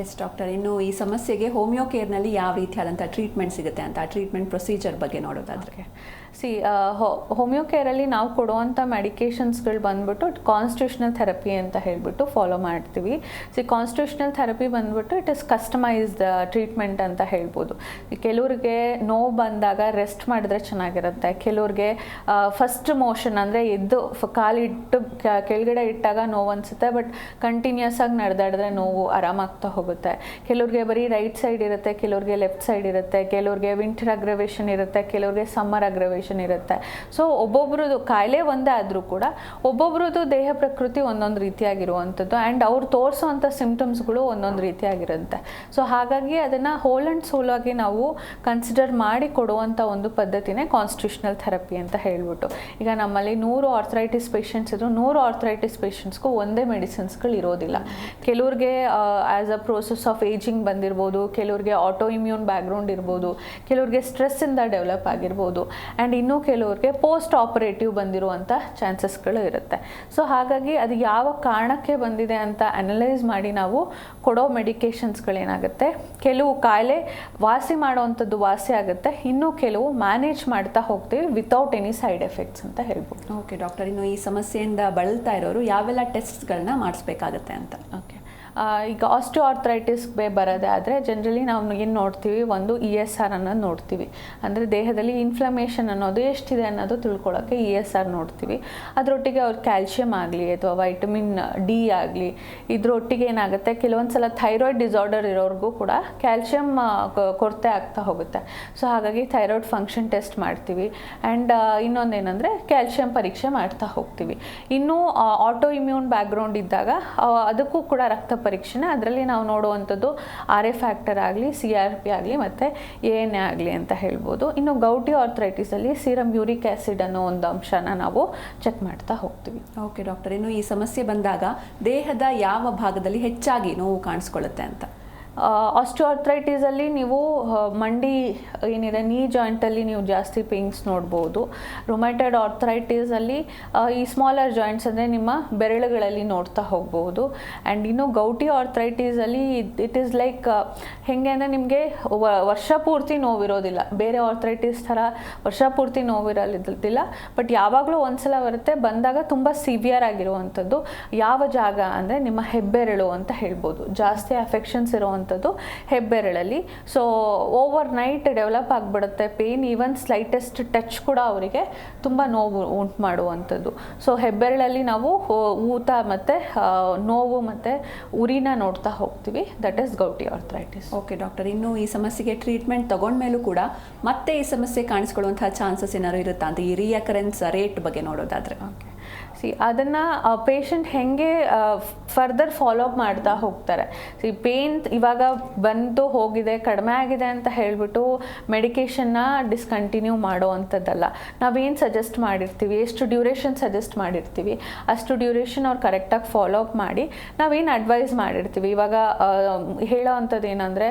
ಎಸ್ ಡಾಕ್ಟರ್ ಇನ್ನು ಈ ಸಮಸ್ಯೆಗೆ ಹೋಮಿಯೋ ಕೇರ್ನಲ್ಲಿ ಯಾವ ರೀತಿಯಾದಂಥ ಟ್ರೀಟ್ಮೆಂಟ್ ಸಿಗುತ್ತೆ ಅಂತ ಟ್ರೀಟ್ಮೆಂಟ್ ಪ್ರೊಸೀಜರ್ ಬಗ್ಗೆ ನೋಡೋದಾದ್ರೆ. ಸಿ ಹೋಮಿಯೋ ಕೇರಲ್ಲಿ ನಾವು ಕೊಡುವಂಥ ಮೆಡಿಕೇಷನ್ಸ್ಗಳು ಬಂದ್ಬಿಟ್ಟು ಕಾನ್ಸ್ಟಿಟ್ಯೂಷನಲ್ ಥೆರಪಿ ಅಂತ ಹೇಳಿಬಿಟ್ಟು ಫಾಲೋ ಮಾಡ್ತೀವಿ. ಸಿ, ಕಾನ್ಸ್ಟಿಟ್ಯೂಷನಲ್ ಥೆರಪಿ ಬಂದ್ಬಿಟ್ಟು ಇಟ್ ಇಸ್ ಕಸ್ಟಮೈಸ್ಡ್ ಟ್ರೀಟ್ಮೆಂಟ್ ಅಂತ ಹೇಳ್ಬೋದು. ಕೆಲವ್ರಿಗೆ ನೋವು ಬಂದಾಗ ರೆಸ್ಟ್ ಮಾಡಿದ್ರೆ ಚೆನ್ನಾಗಿರುತ್ತೆ. ಕೆಲವ್ರಿಗೆ ಫಸ್ಟ್ ಮೋಷನ್ ಅಂದರೆ ಎದ್ದು ಕಾಲಿಟ್ಟು ಕೆಳಗಡೆ ಇಟ್ಟಾಗ ನೋವು ಅನಿಸುತ್ತೆ, ಬಟ್ ಕಂಟಿನ್ಯೂಸ್ ಆಗಿ ನಡೆದಾಡಿದ್ರೆ ನೋವು ಆರಾಮಾಗ್ತಾ ಹೋಗುತ್ತೆ. ಕೆಲವ್ರಿಗೆ ಬರೀ ರೈಟ್ ಸೈಡ್ ಇರುತ್ತೆ, ಕೆಲವ್ರಿಗೆ ಲೆಫ್ಟ್ ಸೈಡ್ ಇರುತ್ತೆ, ಕೆಲವ್ರಿಗೆ ವಿಂಟರ್ ಅಗ್ರವೇಷನ್ ಇರುತ್ತೆ, ಕೆಲವ್ರಿಗೆ ಸಮ್ಮರ್ ಅಗ್ರವೇಷನ್ ಇರುತ್ತೆ. ಸೊ ಒಬ್ಬೊಬ್ರದ್ದು ಕಾಯಿಲೆ ಒಂದೇ ಆದರೂ ಕೂಡ ಒಬ್ಬೊಬ್ರದ್ದು ದೇಹ ಪ್ರಕೃತಿ ಒಂದೊಂದು ರೀತಿಯಾಗಿರುವಂಥದ್ದು ಆ್ಯಂಡ್ ಅವ್ರು ತೋರಿಸೋವಂಥ ಸಿಮ್ಟಮ್ಸ್ಗಳು ಒಂದೊಂದು ರೀತಿಯಾಗಿರುತ್ತೆ. ಸೊ ಹಾಗಾಗಿ ಅದನ್ನು ಹೋಲ್ ಆ್ಯಂಡ್ ಸೋಲಾಗಿ ನಾವು ಕನ್ಸಿಡರ್ ಮಾಡಿ ಕೊಡುವಂಥ ಒಂದು ಪದ್ಧತಿನೇ ಕಾನ್ಸ್ಟಿಟ್ಯೂಷನಲ್ ಥೆರಪಿ ಅಂತ ಹೇಳ್ಬಿಟ್ಟು. ಈಗ ನಮ್ಮಲ್ಲಿ ನೂರು ಆರ್ಥರೈಟಿಸ್ ಪೇಷಂಟ್ಸ್ ಇದ್ರು ನೂರು ಆರ್ಥರೈಟಿಸ್ ಪೇಷಂಟ್ಸ್ಗೂ ಒಂದೇ ಮೆಡಿಸಿನ್ಸ್ಗಳು ಇರೋದಿಲ್ಲ. ಕೆಲವ್ರಿಗೆ as a process of ageing ಬಂದಿರ್ಬೋದು, ಕೆಲವ್ರಿಗೆ ಆಟೋ ಇಮ್ಯೂನ್ ಬ್ಯಾಕ್ಗ್ರೌಂಡ್ ಇರ್ಬೋದು, ಕೆಲವ್ರಿಗೆ ಸ್ಟ್ರೆಸ್ಸಿಂದ ಡೆವಲಪ್ ಆಗಿರ್ಬೋದು. ಆ್ಯಂಡ್ ಇನ್ನೂ ಕೆಲವ್ರಿಗೆ ಪೋಸ್ಟ್ ಆಪರೇಟಿವ್ ಬಂದಿರುವಂಥ ಚಾನ್ಸಸ್ಗಳು ಇರುತ್ತೆ. ಸೊ ಹಾಗಾಗಿ ಅದು ಯಾವ ಕಾರಣಕ್ಕೆ ಬಂದಿದೆ ಅಂತ ಅನಲೈಸ್ ಮಾಡಿ ನಾವು ಕೊಡೋ ಮೆಡಿಕೇಶನ್ಸ್ಗಳೇನಾಗುತ್ತೆ ಕೆಲವು ಕಾಯಿಲೆ ವಾಸಿ ಮಾಡುವಂಥದ್ದು ವಾಸಿ ಆಗುತ್ತೆ. ಇನ್ನೂ ಕೆಲವು ಮ್ಯಾನೇಜ್ ಮಾಡ್ತಾ ಹೋಗ್ತೀವಿ ವಿತೌಟ್ ಎನಿ ಸೈಡ್ ಎಫೆಕ್ಟ್ಸ್ ಅಂತ ಹೇಳ್ಬೋದು. ಓಕೆ ಡಾಕ್ಟರ್ ಇನ್ನು ಈ ಸಮಸ್ಯೆಯಿಂದ ಬಳಲ್ತಾ ಇರೋರು ಯಾವೆಲ್ಲ ಟೆಸ್ಟ್ಗಳನ್ನ ಮಾಡಿಸ್ಬೇಕಾಗತ್ತೆ ಅಂತ? ಓಕೆ ಈಗ ಆಸ್ಟೋ ಆರ್ಥರೈಟಿಸ್ಗೆ ಬರೋದೇ ಆದರೆ ಜನರಲಿ ನಾವು ಏನು ನೋಡ್ತೀವಿ? ಒಂದು ಇ ಎಸ್ ಆರ್ ಅನ್ನೋದು ನೋಡ್ತೀವಿ. ಅಂದರೆ ದೇಹದಲ್ಲಿ ಇನ್ಫ್ಲಮೇಷನ್ ಅನ್ನೋದು ಎಷ್ಟಿದೆ ಅನ್ನೋದು ತಿಳ್ಕೊಳ್ಳೋಕ್ಕೆ ಇ ಎಸ್ ಆರ್ ನೋಡ್ತೀವಿ. ಅದರೊಟ್ಟಿಗೆ ಅವ್ರ ಕ್ಯಾಲ್ಶಿಯಂ ಆಗಲಿ ಅಥವಾ ವೈಟಮಿನ್ ಡಿ ಆಗಲಿ, ಇದರೊಟ್ಟಿಗೆ ಏನಾಗುತ್ತೆ? ಕೆಲವೊಂದು ಸಲ ಥೈರಾಯ್ಡ್ ಡಿಸಾರ್ಡರ್ ಇರೋರಿಗೂ ಕೂಡ ಕ್ಯಾಲ್ಶಿಯಂ ಕೊರತೆ ಆಗ್ತಾ ಹೋಗುತ್ತೆ. ಸೊ ಹಾಗಾಗಿ ಥೈರಾಯ್ಡ್ ಫಂಕ್ಷನ್ ಟೆಸ್ಟ್ ಮಾಡ್ತೀವಿ. ಆ್ಯಂಡ್ ಇನ್ನೊಂದೇನೆಂದರೆ ಕ್ಯಾಲ್ಶಿಯಂ ಪರೀಕ್ಷೆ ಮಾಡ್ತಾ ಹೋಗ್ತೀವಿ. ಇನ್ನೂ ಆಟೋ ಇಮ್ಯೂನ್ ಬ್ಯಾಕ್ಗ್ರೌಂಡ್ ಇದ್ದಾಗ ಅದಕ್ಕೂ ಕೂಡ ರಕ್ತ ಪರೀಕ್ಷೆನ ಅದರಲ್ಲಿ ನಾವು ನೋಡುವಂಥದ್ದು ಆರ್ ಎ ಫ್ಯಾಕ್ಟರ್ ಆಗಲಿ, ಸಿ ಆರ್ ಪಿ ಆಗಲಿ ಮತ್ತು ಎ ಎನ್ ಎ ಆಗಲಿ ಅಂತ ಹೇಳ್ಬೋದು. ಇನ್ನು ಗೌಟಿ ಆರ್ಥರೈಟಿಸಲ್ಲಿ ಸೀರಮ್ ಯೂರಿಕ್ ಆ್ಯಸಿಡ್ ಅನ್ನೋ ಒಂದು ಅಂಶನ ನಾವು ಚೆಕ್ ಮಾಡ್ತಾ ಹೋಗ್ತೀವಿ. ಓಕೆ ಡಾಕ್ಟರ್, ಇನ್ನು ಈ ಸಮಸ್ಯೆ ಬಂದಾಗ ದೇಹದ ಯಾವ ಭಾಗದಲ್ಲಿ ಹೆಚ್ಚಾಗಿ ನೋವು ಕಾಣಿಸ್ಕೊಳ್ಳುತ್ತೆ ಅಂತ? ಆಸ್ಟಿಯೋಆರ್ಥರೈಟಿಸಲ್ಲಿ ನೀವು ಮಂಡಿ, ಏನಿದೆ ನೀ ಜಾಯಿಂಟಲ್ಲಿ ನೀವು ಜಾಸ್ತಿ ಪೇನ್ಸ್ ನೋಡ್ಬೋದು. ರೊಮ್ಯಾಟೆಡ್ ಆರ್ಥ್ರೈಟಿಸಲ್ಲಿ ಈ ಸ್ಮಾಲರ್ ಜಾಯಿಂಟ್ಸ್ ಅಂದರೆ ನಿಮ್ಮ ಬೆರಳುಗಳಲ್ಲಿ ನೋಡ್ತಾ ಹೋಗ್ಬೋದು. ಆ್ಯಂಡ್ ಇನ್ನು ಗೌಟಿ ಆರ್ಥ್ರೈಟಿಸಲ್ಲಿ ಇಟ್ ಈಸ್ ಲೈಕ್ ಹೆಂಗೆ ಅಂದರೆ ನಿಮಗೆ ವರ್ಷ ಪೂರ್ತಿ ನೋವಿರೋದಿಲ್ಲ. ಬೇರೆ ಆರ್ಥ್ರೈಟಿಸ್ ಥರ ವರ್ಷ ಪೂರ್ತಿ ನೋವಿರಲಿದ್ದಿಲ್ಲ. ಬಟ್ ಯಾವಾಗಲೂ ಒಂದ್ಸಲ ಬರುತ್ತೆ. ಬಂದಾಗ ತುಂಬ ಸಿವಿಯರ್ ಆಗಿರುವಂಥದ್ದು. ಯಾವ ಜಾಗ ಅಂದರೆ ನಿಮ್ಮ ಹೆಬ್ಬೆರಳು ಅಂತ ಹೇಳ್ಬೋದು. ಜಾಸ್ತಿ ಅಫೆಕ್ಷನ್ಸ್ ಇರುವಂಥದ್ದು ಹೆಬ್ಬೆರಳಲ್ಲಿ. ಸೊ ಓವರ್ ನೈಟ್ ಡೆವಲಪ್ ಆಗಿಬಿಡುತ್ತೆ. ಪೇನ್ ಈವನ್ ಸ್ಲೈಟೆಸ್ಟ್ ಟಚ್ ಕೂಡ ಅವರಿಗೆ ತುಂಬ ನೋವು ಉಂಟು ಮಾಡುವಂಥದ್ದು. ಸೊ ಹೆಬ್ಬೆರಳಲ್ಲಿ ನಾವು ಊತ ಮತ್ತು ನೋವು ಮತ್ತು ಉರಿನ ನೋಡ್ತಾ ಹೋಗ್ತೀವಿ. That is gouty arthritis okay doctor ಇನ್ನು ಈ ಸಮಸ್ಯೆಗೆ ಟ್ರೀಟ್ಮೆಂಟ್ ತಗೊಂಡ್ಮೇಲೂ ಕೂಡ ಮತ್ತೆ ಈ ಸಮಸ್ಯೆ ಕಾಣಿಸ್ಕೊಳ್ಳುವಂತಹ ಚಾನ್ಸಸ್ ಏನಾದ್ರು ಇರುತ್ತಾ ಅಂತ ಈ ರಿಯಕರೆನ್ಸ್ ರೇಟ್ ಬಗ್ಗೆ ನೋಡೋದಾದರೆ? ಓಕೆ ಸಿ ಅದನ್ನು ಪೇಷಂಟ್ ಹೆಂಗೆ ಫರ್ದರ್ ಫಾಲೋ ಅಪ್ ಮಾಡ್ತಾ ಹೋಗ್ತಾರೆ. ಸಿ ಪೇನ್ ಇವಾಗ ಬಂತು ಹೋಗಿದೆ, ಕಡಿಮೆ ಆಗಿದೆ ಅಂತ ಹೇಳಿಬಿಟ್ಟು ಮೆಡಿಕೇಷನ್ನ ಡಿಸ್ಕಂಟಿನ್ಯೂ ಮಾಡೋ ಅಂಥದ್ದಲ್ಲ. ನಾವೇನು ಸಜೆಸ್ಟ್ ಮಾಡಿರ್ತೀವಿ? ಎಷ್ಟು ಡ್ಯೂರೇಷನ್ ಸಜೆಸ್ಟ್ ಮಾಡಿರ್ತೀವಿ? ಅಷ್ಟು ಡ್ಯೂರೇಷನ್ ಅವ್ರು ಕರೆಕ್ಟಾಗಿ ಫಾಲೋ ಅಪ್ ಮಾಡಿ, ನಾವೇನು ಅಡ್ವೈಸ್ ಮಾಡಿರ್ತೀವಿ? ಇವಾಗ ಹೇಳೋ ಅಂಥದ್ದು ಏನಂದರೆ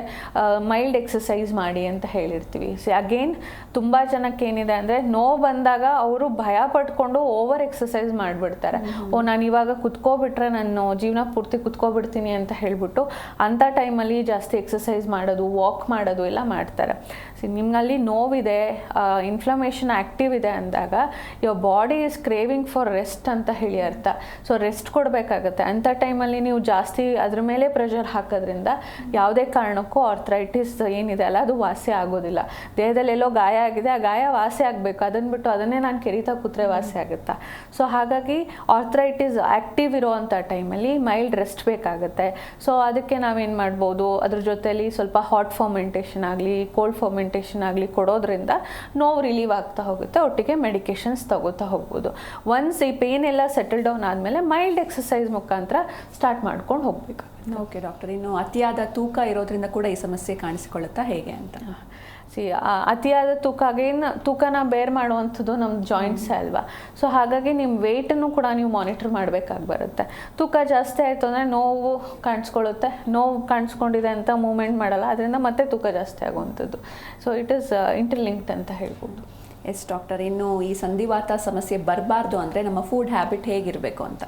ಮೈಲ್ಡ್ ಎಕ್ಸಸೈಸ್ ಮಾಡಿ ಅಂತ ಹೇಳಿರ್ತೀವಿ. ಸಿ ಅಗೇನ್ ತುಂಬ ಜನಕ್ಕೆ ಏನಿದೆ ಅಂದರೆ, ನೋವು ಬಂದಾಗ ಅವರು ಭಯ ಪಟ್ಕೊಂಡು ಓವರ್ ಎಕ್ಸಸೈಸ್ ಮಾಡಿಬಿಡ್ತಾರೆ ಓ, ನಾನು ಇವಾಗ ಕುತ್ಕೋಬಿಟ್ರೆ ನಾನು ಜೀವನ ಪೂರ್ತಿ ಕುತ್ಕೋಬಿಡ್ತೀನಿ ಅಂತ ಹೇಳ್ಬಿಟ್ಟು ಅಂಥ ಟೈಮಲ್ಲಿ ಜಾಸ್ತಿ ಎಕ್ಸಸೈಸ್ ಮಾಡೋದು ವಾಕ್ ಮಾಡೋದು ಎಲ್ಲ ಮಾಡ್ತಾರೆ. ನಿಮ್ಮಲ್ಲಿ ನೋವಿದೆ ಇನ್ಫ್ಲಮೇಷನ್ ಆ್ಯಕ್ಟಿವ್ ಇದೆ ಅಂದಾಗ your body is craving for rest ಅಂತ ಹೇಳಿ ಅರ್ಥ. ಸೊ ರೆಸ್ಟ್ ಕೊಡಬೇಕಾಗತ್ತೆ. ಅಂಥ ಟೈಮಲ್ಲಿ ನೀವು ಜಾಸ್ತಿ ಅದ್ರ ಮೇಲೆ ಪ್ರೆಷರ್ ಹಾಕೋದ್ರಿಂದ ಯಾವುದೇ ಕಾರಣಕ್ಕೂ ಆರ್ಥ್ರೈಟಿಸ್ ಏನಿದೆ ಅಲ್ಲ, ಅದು ವಾಸಿ ಆಗೋದಿಲ್ಲ. ದೇಹದಲ್ಲಿ ಎಲ್ಲೋ ಗಾಯ ಆಗಿದೆ, ಆ ಗಾಯ ವಾಸಿ ಆಗಬೇಕು. ಅದನ್ನು ಬಿಟ್ಟು ಅದನ್ನೇ ನಾನು ಕೆರಿತಾ ಕೂತ್ರೆ ವಾಸಿ ಆಗುತ್ತಾ? ಸೊ ಹಾಗಾಗಿ ಆರ್ಥ್ರೈಟಿಸ್ ಆ್ಯಕ್ಟಿವ್ ಇರೋವಂಥ ಟೈಮಲ್ಲಿ ಮೈಲ್ಡ್ ರೆಸ್ಟ್ ಬೇಕಾಗುತ್ತೆ. ಸೊ ಅದಕ್ಕೆ ನಾವೇನು ಮಾಡ್ಬೋದು? ಅದ್ರ ಜೊತೆಯಲ್ಲಿ ಸ್ವಲ್ಪ ಹಾಟ್ ಫರ್ಮೆಂಟೇಷನ್ ಆಗಲಿ ಕೋಲ್ಡ್ ಫರ್ಮೆಂಟೇಷನ್ ಆಗಲಿ ಕೊಡೋದ್ರಿಂದ ನೋವು ರಿಲೀವ್ ಆಗ್ತಾ ಹೋಗುತ್ತೆ, ಒಟ್ಟಿಗೆ ಮೆಡಿಕೇಷನ್ಸ್ ತಗೋತಾ ಹೋಗ್ಬೋದು. ಒನ್ಸ್ ಈ ಪೇನ್ ಎಲ್ಲ ಸೆಟಲ್ ಡೌನ್ ಆದಮೇಲೆ ಮೈಲ್ಡ್ ಎಕ್ಸಸೈಸ್ ಮುಖಾಂತರ ಸ್ಟಾರ್ಟ್ ಮಾಡ್ಕೊಂಡು ಹೋಗ್ಬೇಕು. Okay doctor. ಇನ್ನು ಅತಿಯಾದ ತೂಕ ಇರೋದ್ರಿಂದ ಕೂಡ ಈ ಸಮಸ್ಯೆ ಕಾಣಿಸಿಕೊಳ್ಳುತ್ತಾ ಹೇಗೆ ಅಂತ? ಸಿ ಅತಿಯಾದ ತೂಕ ಅಗೇನ್ ತೂಕನ ಬೇರ್ ಮಾಡುವಂಥದ್ದು ನಮ್ಮ ಜಾಯಿಂಟ್ಸ್ ಅಲ್ವಾ? ಸೊ ಹಾಗಾಗಿ ನಿಮ್ಮ ವೆಯ್ಟನ್ನು ಕೂಡ ನೀವು ಮಾನಿಟರ್ ಮಾಡಬೇಕಾಗಿ ಬರುತ್ತೆ. ತೂಕ ಜಾಸ್ತಿ ಆಯಿತು ಅಂದರೆ ನೋವು ಕಾಣಿಸ್ಕೊಳ್ಳುತ್ತೆ. ನೋವು ಕಾಣಿಸ್ಕೊಂಡಿದೆ ಅಂತ ಮೂಮೆಂಟ್ ಮಾಡಲ್ಲ ಅದರಿಂದ ಮತ್ತೆ ತೂಕ ಜಾಸ್ತಿ ಆಗುವಂಥದ್ದು. ಸೊ ಇಟ್ ಈಸ್ ಇಂಟರ್ಲಿಂಕ್ಡ್ ಅಂತ ಹೇಳ್ಬೋದು. Yes doctor. ಇನ್ನು ಈ ಸಂಧಿವಾತ ಸಮಸ್ಯೆ ಬರಬಾರ್ದು ಅಂದರೆ ನಮ್ಮ ಫುಡ್ ಹ್ಯಾಬಿಟ್ ಹೇಗಿರಬೇಕು ಅಂತ?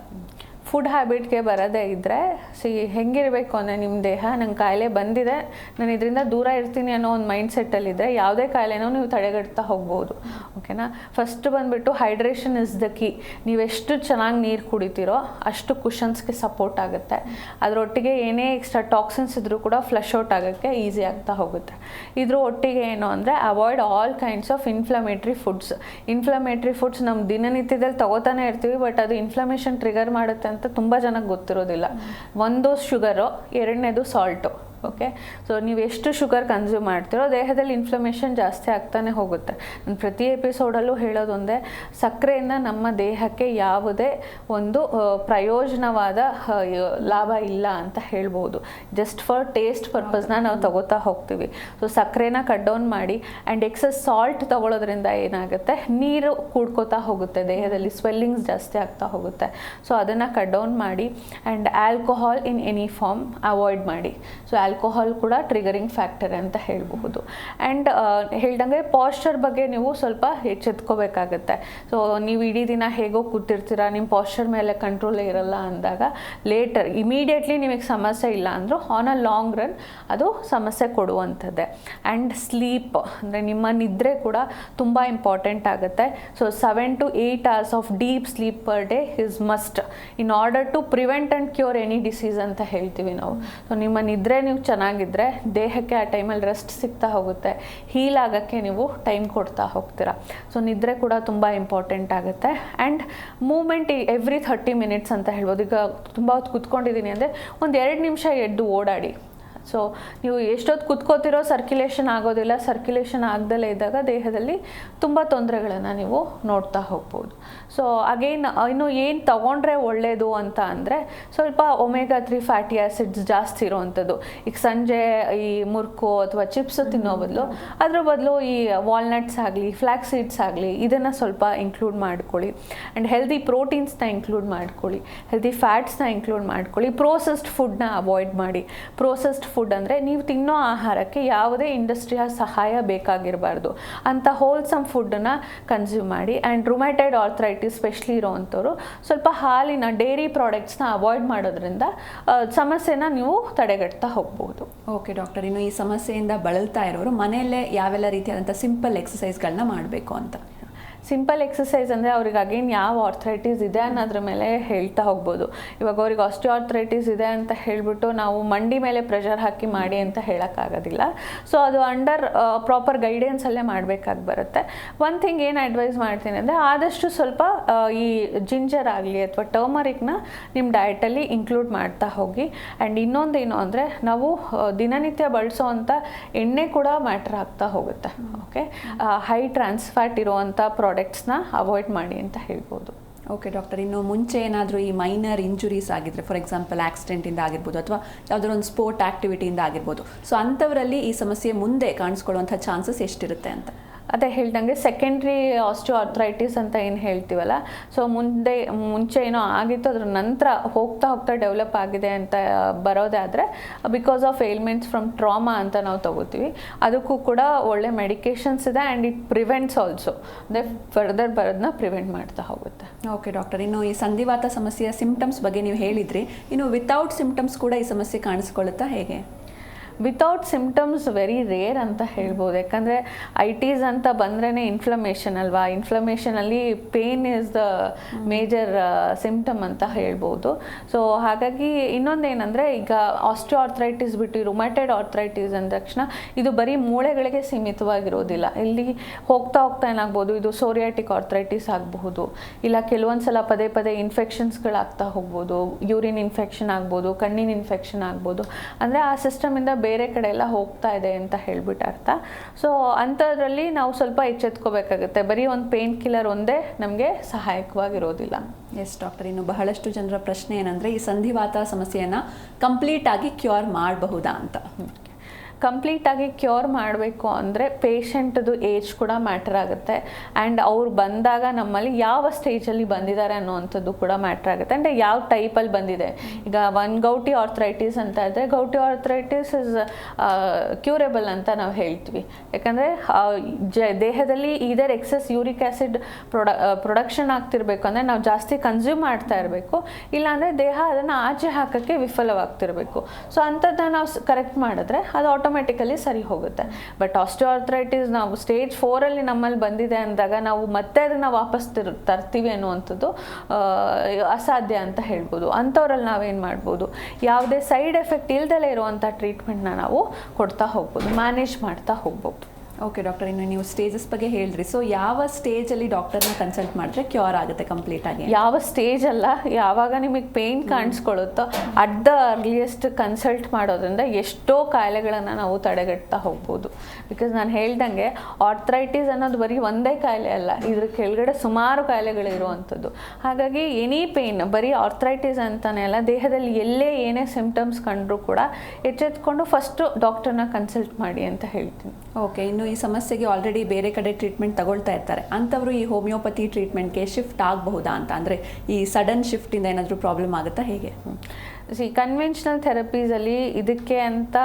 ಫುಡ್ ಹ್ಯಾಬಿಟ್ಗೆ ಬರೋದೇ ಇದ್ದರೆ ಸಿ, ಹೆಂಗಿರಬೇಕು ಅಂದರೆ ನಿಮ್ಮ ದೇಹ? ನಂಗೆ ಕಾಯಿಲೆ ಬಂದಿದೆ. ನಾನು ಇದರಿಂದ ದೂರ ಇರ್ತೀನಿ ಅನ್ನೋ ಒಂದು ಮೈಂಡ್ ಸೆಟ್ಟಲ್ಲಿದ್ದರೆ ಯಾವುದೇ ಕಾಯಿಲೆನೂ ನೀವು ತಡೆಗಟ್ತಾ ಹೋಗ್ಬೋದು. ಓಕೆನಾ ಫಸ್ಟ್ ಬಂದುಬಿಟ್ಟು ಹೈಡ್ರೇಷನ್ ಇಸ್ ದ ಕೀ ನೀವೆಷ್ಟು ಚೆನ್ನಾಗಿ ನೀರು ಕುಡಿತೀರೋ ಅಷ್ಟು ಕುಷನ್ಸ್ಗೆ ಸಪೋರ್ಟ್ ಆಗುತ್ತೆ. ಅದರೊಟ್ಟಿಗೆ ಏನೇ ಎಕ್ಸ್ಟ್ರಾ ಟಾಕ್ಸಿನ್ಸ್ ಇದ್ದರೂ ಕೂಡ ಫ್ಲಶ್ ಔಟ್ ಆಗೋಕ್ಕೆ ಈಸಿ ಆಗ್ತಾ ಹೋಗುತ್ತೆ. ಇದ್ರ ಒಟ್ಟಿಗೆ ಏನು ಅಂದರೆ avoid all kinds of inflammatory foods inflammatory foods ನಮ್ಮ ದಿನನಿತ್ಯದಲ್ಲಿ ತಗೋತಾನೆ ಇರ್ತೀವಿ ಬಟ್ ಅದು ಇನ್ಫ್ಲಮೇಷನ್ ಟ್ರಿಗರ್ ಮಾಡುತ್ತೆ ಅಂತ ತುಂಬ ಜನಕ್ಕೆ ಗೊತ್ತಿರೋದಿಲ್ಲ. ಒಂದು ಶುಗರು ಎರಡನೇದು ಸಾಲ್ಟು. ಓಕೆ? ಸೊ ನೀವು ಎಷ್ಟು ಶುಗರ್ ಕನ್ಸ್ಯೂಮ್ ಮಾಡ್ತೀರೋ, ದೇಹದಲ್ಲಿ ಇನ್ಫ್ಲಮೇಷನ್ ಜಾಸ್ತಿ ಆಗ್ತಾನೆ ಹೋಗುತ್ತೆ. ನಾನು ಪ್ರತಿ ಎಪಿಸೋಡಲ್ಲೂ ಹೇಳೋದೊಂದೇ ಸಕ್ಕರೆಯಿಂದ ನಮ್ಮ ದೇಹಕ್ಕೆ ಯಾವುದೇ ಒಂದು ಪ್ರಯೋಜನವಾದ ಲಾಭ ಇಲ್ಲ ಅಂತ ಹೇಳ್ಬೋದು. ಜಸ್ಟ್ ಫಾರ್ ಟೇಸ್ಟ್ ಪರ್ಪಸ್ನ ನಾವು ತಗೋತಾ ಹೋಗ್ತೀವಿ. ಸೊ ಸಕ್ಕರೆನ ಕಟ್ ಡೌನ್ ಮಾಡಿ ಆ್ಯಂಡ್ ಎಕ್ಸಸ್ ಸಾಲ್ಟ್ ತಗೊಳ್ಳೋದ್ರಿಂದ ಏನಾಗುತ್ತೆ? ನೀರು ಕೂಡ್ಕೋತಾ ಹೋಗುತ್ತೆ, ದೇಹದಲ್ಲಿ ಸ್ವೆಲ್ಲಿಂಗ್ಸ್ ಜಾಸ್ತಿ ಆಗ್ತಾ ಹೋಗುತ್ತೆ. ಸೊ ಅದನ್ನು ಕಟ್ ಡೌನ್ ಮಾಡಿ and alcohol in any form avoid ಮಾಡಿ. ಸೊ ಆಲ್ಕೋಹಾಲ್ ಕೂಡ ಟ್ರಿಗರಿಂಗ್ ಫ್ಯಾಕ್ಟರ್ ಅಂತ ಹೇಳಬಹುದು. ಆ್ಯಂಡ್ ಹೇಳ್ದಂಗೆ ಪಾಶ್ಚರ್ ಬಗ್ಗೆ ನೀವು ಸ್ವಲ್ಪ ಎಚ್ಚೆತ್ಕೋಬೇಕಾಗತ್ತೆ. ಸೊ ನೀವು ಇಡೀ ದಿನ ಹೇಗೋ ಕೂತಿರ್ತೀರಾ ನಿಮ್ಮ ಪಾಶ್ಚರ್ ಮೇಲೆ ಕಂಟ್ರೋಲ್ ಇರಲ್ಲ ಅಂದಾಗ ಲೇಟರ್ ಇಮಿಡಿಯೇಟ್ಲಿ ನಿಮಗೆ ಸಮಸ್ಯೆ ಇಲ್ಲ ಅಂದರೂ ಆನ್ ಅ ಲಾಂಗ್ ರನ್ ಅದು ಸಮಸ್ಯೆ ಕೊಡುವಂಥದ್ದೇ. ಆ್ಯಂಡ್ ಸ್ಲೀಪ್ ಅಂದರೆ ನಿಮ್ಮ ನಿದ್ರೆ ಕೂಡ ತುಂಬ ಇಂಪಾರ್ಟೆಂಟ್ ಆಗುತ್ತೆ. So seven to eight hours of deep sleep per day is must in order to prevent and cure any disease ಅಂತ ಹೇಳ್ತೀವಿ ನಾವು. ಸೊ ನಿಮ್ಮ ನಿದ್ರೆ ನೀವು ಚೆನ್ನಾಗಿದ್ದರೆ ದೇಹಕ್ಕೆ ಆ ಟೈಮಲ್ಲಿ ರೆಸ್ಟ್ ಸಿಗ್ತಾ ಹೋಗುತ್ತೆ. ಹೀಲ್ ಆಗೋಕ್ಕೆ ನೀವು ಟೈಮ್ ಕೊಡ್ತಾ ಹೋಗ್ತೀರ. ಸೊ ನಿದ್ರೆ ಕೂಡ ತುಂಬ ಇಂಪಾರ್ಟೆಂಟ್ ಆಗುತ್ತೆ. And movement every thirty minutes ಅಂತ ಹೇಳ್ಬೋದು. ಈಗ ತುಂಬ ಹೊತ್ತು ಕುತ್ಕೊಂಡಿದ್ದೀನಿ ಅಂದರೆ ಒಂದು ಎರಡು ನಿಮಿಷ ಎದ್ದು ಓಡಾಡಿ. ಸೊ ನೀವು ಎಷ್ಟೊತ್ತು ಕುತ್ಕೋತಿರೋ ಸರ್ಕ್ಯುಲೇಷನ್ ಆಗೋದಿಲ್ಲ ಸರ್ಕ್ಯುಲೇಷನ್ ಆಗದಲ್ಲೇ ಇದ್ದಾಗ ದೇಹದಲ್ಲಿ ತುಂಬ ತೊಂದರೆಗಳನ್ನು ನೀವು ನೋಡ್ತಾ ಹೋಗ್ಬೋದು. ಸೊ ಅಗೇನ್ ಇನ್ನು ಏನು ತಗೊಂಡ್ರೆ ಒಳ್ಳೆಯದು ಅಂತ ಅಂದರೆ ಸ್ವಲ್ಪ ಒಮೆಗಾ ತ್ರೀ ಫ್ಯಾಟಿ ಆ್ಯಸಿಡ್ಸ್ ಜಾಸ್ತಿ ಇರೋವಂಥದ್ದು. ಈಗ ಸಂಜೆ ಈ ಮುರ್ಕು ಅಥವಾ ಚಿಪ್ಸ್ ತಿನ್ನೋ ಬದಲು ಅದ್ರ ಬದಲು ಈ ವಾಲ್ನಟ್ಸ್ ಆಗಲಿ ಫ್ಲ್ಯಾಕ್ ಸೀಡ್ಸ್ ಆಗಲಿ ಇದನ್ನು ಸ್ವಲ್ಪ ಇನ್ಕ್ಲೂಡ್ ಮಾಡ್ಕೊಳ್ಳಿ. ಆ್ಯಂಡ್ ಹೆಲ್ದಿ ಪ್ರೋಟೀನ್ಸ್ನ ಇನ್ಕ್ಲೂಡ್ ಮಾಡ್ಕೊಳ್ಳಿ. ಹೆಲ್ದಿ ಫ್ಯಾಟ್ಸ್ನ ಇನ್ಕ್ಲೂಡ್ ಮಾಡ್ಕೊಳ್ಳಿ. ಪ್ರೋಸೆಸ್ಡ್ ಫುಡ್ನ ಅವಾಯ್ಡ್ ಮಾಡಿ. ಪ್ರೋಸೆಸ್ಡ್ ಫುಡ್ ಅಂದರೆ ನೀವು ತಿನ್ನೋ ಆಹಾರಕ್ಕೆ ಯಾವುದೇ ಇಂಡಸ್ಟ್ರಿಯ ಸಹಾಯ ಬೇಕಾಗಿರಬಾರ್ದು. ಅಂಥ ಹೋಲ್ಸಮ್ ಫುಡ್ಡನ್ನು ಕನ್ಸ್ಯೂಮ್ ಮಾಡಿ ಆ್ಯಂಡ್ ರುಮ್ಯಾಟೈಡ್ ಆರ್ಥರೈಟಿಸ್ ಸ್ಪೆಷಲಿ ಇರೋವಂಥವ್ರು ಸ್ವಲ್ಪ ಹಾಲಿನ ಡೈರಿ ಪ್ರಾಡಕ್ಟ್ಸ್ನ ಅವಾಯ್ಡ್ ಮಾಡೋದ್ರಿಂದ ಸಮಸ್ಯೆನ ನೀವು ತಡೆಗಟ್ತಾ ಹೋಗ್ಬೋದು. ಓಕೆ ಡಾಕ್ಟರ್ ಇನ್ನು ಈ ಸಮಸ್ಯೆಯಿಂದ ಬಳಲ್ತಾ ಇರೋರು ಮನೆಯಲ್ಲೇ ಯಾವೆಲ್ಲ ರೀತಿಯಾದಂಥ ಸಿಂಪಲ್ ಎಕ್ಸಸೈಸ್ಗಳನ್ನ ಮಾಡಬೇಕು ಅಂತ. ಸಿಂಪಲ್ ಎಕ್ಸಸೈಸ್ ಅಂದರೆ ಅವ್ರಿಗೆ ಅಗೇನ್ ಯಾವ ಆರ್ಥರೈಟಿಸ್ ಇದೆ ಅನ್ನೋದ್ರ ಮೇಲೆ ಹೇಳ್ತಾ ಹೋಗ್ಬೋದು. ಇವಾಗ ಅವ್ರಿಗೆ ಆರ್ಥರೈಟಿಸ್ ಇದೆ ಅಂತ ಹೇಳಿಬಿಟ್ಟು ನಾವು ಮಂಡಿ ಮೇಲೆ ಪ್ರೆಷರ್ ಹಾಕಿ ಮಾಡಿ ಅಂತ ಹೇಳೋಕ್ಕಾಗೋದಿಲ್ಲ. ಸೊ ಅದು ಅಂಡರ್ ಪ್ರಾಪರ್ ಗೈಡೆನ್ಸಲ್ಲೇ ಮಾಡಬೇಕಾಗಿ ಬರುತ್ತೆ. ಒನ್ ಥಿಂಗ್ ಏನು ಅಡ್ವೈಸ್ ಮಾಡ್ತೀನಿ ಅಂದರೆ ಆದಷ್ಟು ಸ್ವಲ್ಪ ಈ ಜಿಂಜರ್ ಆಗಲಿ ಅಥವಾ ಟರ್ಮರಿಕ್ನ ನಿಮ್ಮ ಡಯಟಲ್ಲಿ ಇನ್ಕ್ಲೂಡ್ ಮಾಡ್ತಾ ಹೋಗಿ. ಆ್ಯಂಡ್ ಇನ್ನೊಂದೇನು ಅಂದರೆ ನಾವು ದಿನನಿತ್ಯ ಬಳಸೋವಂಥ ಎಣ್ಣೆ ಕೂಡ ಮ್ಯಾಟ್ರ್ ಆಗ್ತಾ ಹೋಗುತ್ತೆ. ಓಕೆ ಹೈ ಟ್ರಾನ್ಸ್ಫ್ಯಾಟ್ ಇರುವಂಥ ಪ್ರಾಡಕ್ಟ್ಸ್ನ ಅವಾಯ್ಡ್ ಮಾಡಿ ಅಂತ ಹೇಳ್ಬೋದು. ಓಕೆ ಡಾಕ್ಟರ್ ಇನ್ನು ಮುಂಚೆ ಏನಾದರೂ ಈ ಮೈನರ್ ಇಂಜುರೀಸ್ ಆಗಿದ್ರೆ ಫಾರ್ ಎಕ್ಸಾಂಪಲ್ ಆಕ್ಸಿಡೆಂಟಿಂದ ಆಗಿರ್ಬೋದು ಅಥವಾ ಯಾವುದಾದ್ರು ಒಂದು ಸ್ಪೋರ್ಟ್ ಆ್ಯಕ್ಟಿವಿಟಿಯಿಂದ ಆಗಿರ್ಬೋದು. ಸೊ ಅಂಥವರಲ್ಲಿ ಈ ಸಮಸ್ಯೆ ಮುಂದೆ ಕಾಣಿಸ್ಕೊಳ್ಳುವಂಥ ಚಾನ್ಸಸ್ ಎಷ್ಟಿರುತ್ತೆ ಅಂತ? ಅದೇ ಹೇಳ್ದಂಗೆ ಸೆಕೆಂಡ್ರಿ ಆಸ್ಟಿಯೋ ಆರ್ಥ್ರೈಟಿಸ್ ಅಂತ ಏನು ಹೇಳ್ತೀವಲ್ಲ? ಸೊ ಮುಂದೆ, ಮುಂಚೆ ಏನೋ ಆಗಿತ್ತು, ಅದ್ರ ನಂತರ ಹೋಗ್ತಾ ಹೋಗ್ತಾ ಡೆವಲಪ್ ಆಗಿದೆ ಅಂತ ಬರೋದೇ ಆದರೆ because of ailments from trauma ಅಂತ ನಾವು ತಗೋತೀವಿ. ಅದಕ್ಕೂ ಕೂಡ ಒಳ್ಳೆ ಮೆಡಿಕೇಶನ್ಸ್ ಇದೆ ಆ್ಯಂಡ್ ಇಟ್ ಪ್ರಿವೆಂಟ್ಸ್ ಆಲ್ಸೋ ಅಂದರೆ ಫರ್ದರ್ ಬರೋದನ್ನ ಪ್ರಿವೆಂಟ್ ಮಾಡ್ತಾ ಹೋಗುತ್ತೆ. ಓಕೆ ಡಾಕ್ಟರ್ ಇನ್ನು ಈ ಸಂಧಿವಾತ ಸಮಸ್ಯೆಯ ಸಿಂಪ್ಟಮ್ಸ್ ಬಗ್ಗೆ ನೀವು ಹೇಳಿದ್ರಿ. ಇನ್ನು ವಿತೌಟ್ ಸಿಂಪ್ಟಮ್ಸ್ ಕೂಡ ಈ ಸಮಸ್ಯೆ ಕಾಣಿಸ್ಕೊಳ್ಳುತ್ತಾ ಹೇಗೆ? ವಿತೌಟ್ ಸಿಮ್ಟಮ್ಸ್ ವೆರಿ ರೇರ್ ಅಂತ ಹೇಳ್ಬೋದು. ಯಾಕಂದರೆ ಐ ಟೀಸ್ ಅಂತ ಬಂದ್ರೇ ಇನ್ಫ್ಲಮೇಷನ್ ಅಲ್ವಾ? ಇನ್ಫ್ಲಮೇಷನಲ್ಲಿ pain is the major symptom ಅಂತ ಹೇಳ್ಬೋದು. ಸೊ ಹಾಗಾಗಿ ಇನ್ನೊಂದೇನೆಂದರೆ ಈಗ ಆಸ್ಟಿಯೋ ಆರ್ಥ್ರೈಟಿಸ್ ಬಿಟ್ಟು ರುಮ್ಯಾಟೆಡ್ ಆರ್ಥ್ರೈಟಿಸ್ ಅಂದ ತಕ್ಷಣ ಇದು ಬರೀ ಮೂಳೆಗಳಿಗೆ ಸೀಮಿತವಾಗಿರೋದಿಲ್ಲ. ಇಲ್ಲಿ ಹೋಗ್ತಾ ಹೋಗ್ತಾ ಏನಾಗ್ಬೋದು? ಇದು ಸೋರಿಯಾಟಿಕ್ ಆರ್ಥ್ರೈಟಿಸ್ ಆಗಬಹುದು. ಇಲ್ಲ ಕೆಲವೊಂದು ಸಲ ಪದೇ ಪದೇ ಇನ್ಫೆಕ್ಷನ್ಸ್ಗಳಾಗ್ತಾ ಹೋಗ್ಬೋದು. ಯೂರಿನ್ ಇನ್ಫೆಕ್ಷನ್ ಆಗ್ಬೋದು, ಕಣ್ಣಿನ ಇನ್ಫೆಕ್ಷನ್ ಆಗ್ಬೋದು. ಅಂದರೆ ಆ ಸಿಸ್ಟಮಿಂದ ಬೇರೆ ಕಡೆ ಎಲ್ಲ ಹೋಗ್ತಾ ಇದೆ ಅಂತ ಹೇಳ್ಬಿಟ್ಟು ಅರ್ಥ. ಸೊ ಅಂಥದ್ರಲ್ಲಿ ನಾವು ಸ್ವಲ್ಪ ಎಚ್ಚೆತ್ಕೋಬೇಕಾಗುತ್ತೆ. ಬರೀ ಒಂದು ಪೇನ್ ಕಿಲ್ಲರ್ ಒಂದೇ ನಮಗೆ ಸಹಾಯಕವಾಗಿರೋದಿಲ್ಲ. ಎಸ್ ಡಾಕ್ಟರ್ ಇನ್ನು ಬಹಳಷ್ಟು ಜನರ ಪ್ರಶ್ನೆ ಏನಂದರೆ ಈ ಸಂಧಿವಾತ ಸಮಸ್ಯೆಯನ್ನು ಕಂಪ್ಲೀಟಾಗಿ ಕ್ಯೂರ್ ಮಾಡಬಹುದಾ ಅಂತ. ಕಂಪ್ಲೀಟಾಗಿ ಕ್ಯೂರ್ ಮಾಡಬೇಕು ಅಂದರೆ ಪೇಷಂಟ್ದು ಏಜ್ ಕೂಡ ಮ್ಯಾಟರ್ ಆಗುತ್ತೆ. ಆ್ಯಂಡ್ ಅವ್ರು ಬಂದಾಗ ನಮ್ಮಲ್ಲಿ ಯಾವ ಸ್ಟೇಜಲ್ಲಿ ಬಂದಿದ್ದಾರೆ ಅನ್ನೋವಂಥದ್ದು ಕೂಡ ಮ್ಯಾಟ್ರ್ ಆಗುತ್ತೆ. ಅಂದರೆ ಯಾವ ಟೈಪಲ್ಲಿ ಬಂದಿದೆ. ಈಗ ಒನ್ ಗೌಟಿ ಆರ್ಥರೈಟಿಸ್ ಅಂತ ಇದ್ದರೆ ಗೌಟಿ ಆರ್ಥರೈಟಿಸ್ ಇಸ್ ಕ್ಯೂರೇಬಲ್ ಅಂತ ನಾವು ಹೇಳ್ತೀವಿ. ಯಾಕಂದರೆ ಜ, ದೇಹದಲ್ಲಿ ಇದರ್ ಎಕ್ಸಸ್ ಯೂರಿಕ್ ಆ್ಯಸಿಡ್ ಪ್ರೊಡ ಪ್ರೊಡಕ್ಷನ್ ಆಗ್ತಿರ್ಬೇಕು ಅಂದರೆ ನಾವು ಜಾಸ್ತಿ ಕನ್ಸ್ಯೂಮ್ ಮಾಡ್ತಾ ಇರಬೇಕು. ಇಲ್ಲಾಂದರೆ ದೇಹ ಅದನ್ನು ಆಚೆ ಹಾಕೋಕ್ಕೆ ವಿಫಲವಾಗ್ತಿರಬೇಕು. ಸೊ ಅಂಥದ್ದನ್ನ ನಾವು ಕರೆಕ್ಟ್ ಮಾಡಿದ್ರೆ ಅದು ಆಟೋಮೆಟಿಕಲಿ ಸರಿ ಹೋಗುತ್ತೆ. ಬಟ್ ಆಸ್ಟಿಯೋಆರ್ಥ್ರೈಟಿಸ್ ನಾವು ಸ್ಟೇಜ್ ಫೋರಲ್ಲಿ ನಮ್ಮಲ್ಲಿ ಬಂದಿದೆ ಅಂದಾಗ ನಾವು ಮತ್ತೆ ಅದನ್ನು ವಾಪಸ್ ತಿರ್, ತರ್ತೀವಿ ಅನ್ನುವಂಥದ್ದು ಅಸಾಧ್ಯ ಅಂತ ಹೇಳ್ಬೋದು. ಅಂಥವ್ರಲ್ಲಿ ನಾವೇನು ಮಾಡ್ಬೋದು? ಯಾವುದೇ ಸೈಡ್ ಎಫೆಕ್ಟ್ ಇಲ್ದಲೇ ಇರುವಂಥ ಟ್ರೀಟ್ಮೆಂಟ್ನ ನಾವು ಕೊಡ್ತಾ ಹೋಗ್ಬೋದು ಮ್ಯಾನೇಜ್ ಮಾಡ್ತಾ ಹೋಗ್ಬೋದು. ಓಕೆ ಡಾಕ್ಟರ್ ಇನ್ನು ನೀವು ಸ್ಟೇಜಸ್ ಬಗ್ಗೆ ಹೇಳ್ರಿ. ಸೊ ಯಾವ ಸ್ಟೇಜಲ್ಲಿ ಡಾಕ್ಟರ್ನ ಕನ್ಸಲ್ಟ್ ಮಾಡಿದ್ರೆ ಕ್ಯೂರ್ ಆಗುತ್ತೆ ಕಂಪ್ಲೀಟ್ ಆಗಿ? ಯಾವ ಸ್ಟೇಜ್ ಅಲ್ಲ ಯಾವಾಗ ನಿಮಗೆ ಪೇಯ್ನ್ ಕಾಣಿಸ್ಕೊಳ್ಳುತ್ತೋ ಅಟ್ ದ ಅರ್ಲಿಯೆಸ್ಟ್ ಕನ್ಸಲ್ಟ್ ಮಾಡೋದ್ರಿಂದ ಎಷ್ಟೋ ಕಾಯಿಲೆಗಳನ್ನು ನಾವು ತಡೆಗಟ್ತಾ ಹೋಗ್ಬೋದು. ಬಿಕಾಸ್ ನಾನು ಹೇಳ್ದಂಗೆ ಆರ್ಥ್ರೈಟಿಸ್ ಅನ್ನೋದು ಬರೀ ಒಂದೇ ಕಾಯಿಲೆ ಅಲ್ಲ ಇದ್ರ ಕೆಳಗಡೆ ಸುಮಾರು ಕಾಯಿಲೆಗಳು ಇರುವಂಥದ್ದು. ಹಾಗಾಗಿ ಎನಿ ಪೇಯ್ನ್ ಬರೀ ಆರ್ಥ್ರೈಟಿಸ್ ಅಂತಾನೆ ಅಲ್ಲ ದೇಹದಲ್ಲಿ ಎಲ್ಲೇ ಏನೇ ಸಿಂಪ್ಟಮ್ಸ್ ಕಂಡ್ರೂ ಕೂಡ ಎಚ್ಚೆತ್ಕೊಂಡು ಫಸ್ಟು ಡಾಕ್ಟರ್ನ ಕನ್ಸಲ್ಟ್ ಮಾಡಿ ಅಂತ ಹೇಳ್ತೀನಿ. ಓಕೆ ಇನ್ನು ಈ ಸಮಸ್ಯೆಗೆ ಆಲ್ರೆಡಿ ಬೇರೆ ಕಡೆ ಟ್ರೀಟ್ಮೆಂಟ್ ತಗೊಳ್ತಾ ಇರ್ತಾರೆ. ಅಂಥವರು ಈ ಹೋಮಿಯೋಪತಿ ಟ್ರೀಟ್ಮೆಂಟ್ಗೆ ಶಿಫ್ಟ್ ಆಗಬಹುದಾ ಅಂತ? ಅಂದರೆ ಈ ಸಡನ್ ಶಿಫ್ಟಿಂದ ಏನಾದರೂ ಪ್ರಾಬ್ಲಮ್ ಆಗುತ್ತಾ ಹೇಗೆ? ಸಿ ಕನ್ವೆನ್ಷನಲ್ ಥೆರಪೀಸಲ್ಲಿ ಇದಕ್ಕೆ ಅಂತ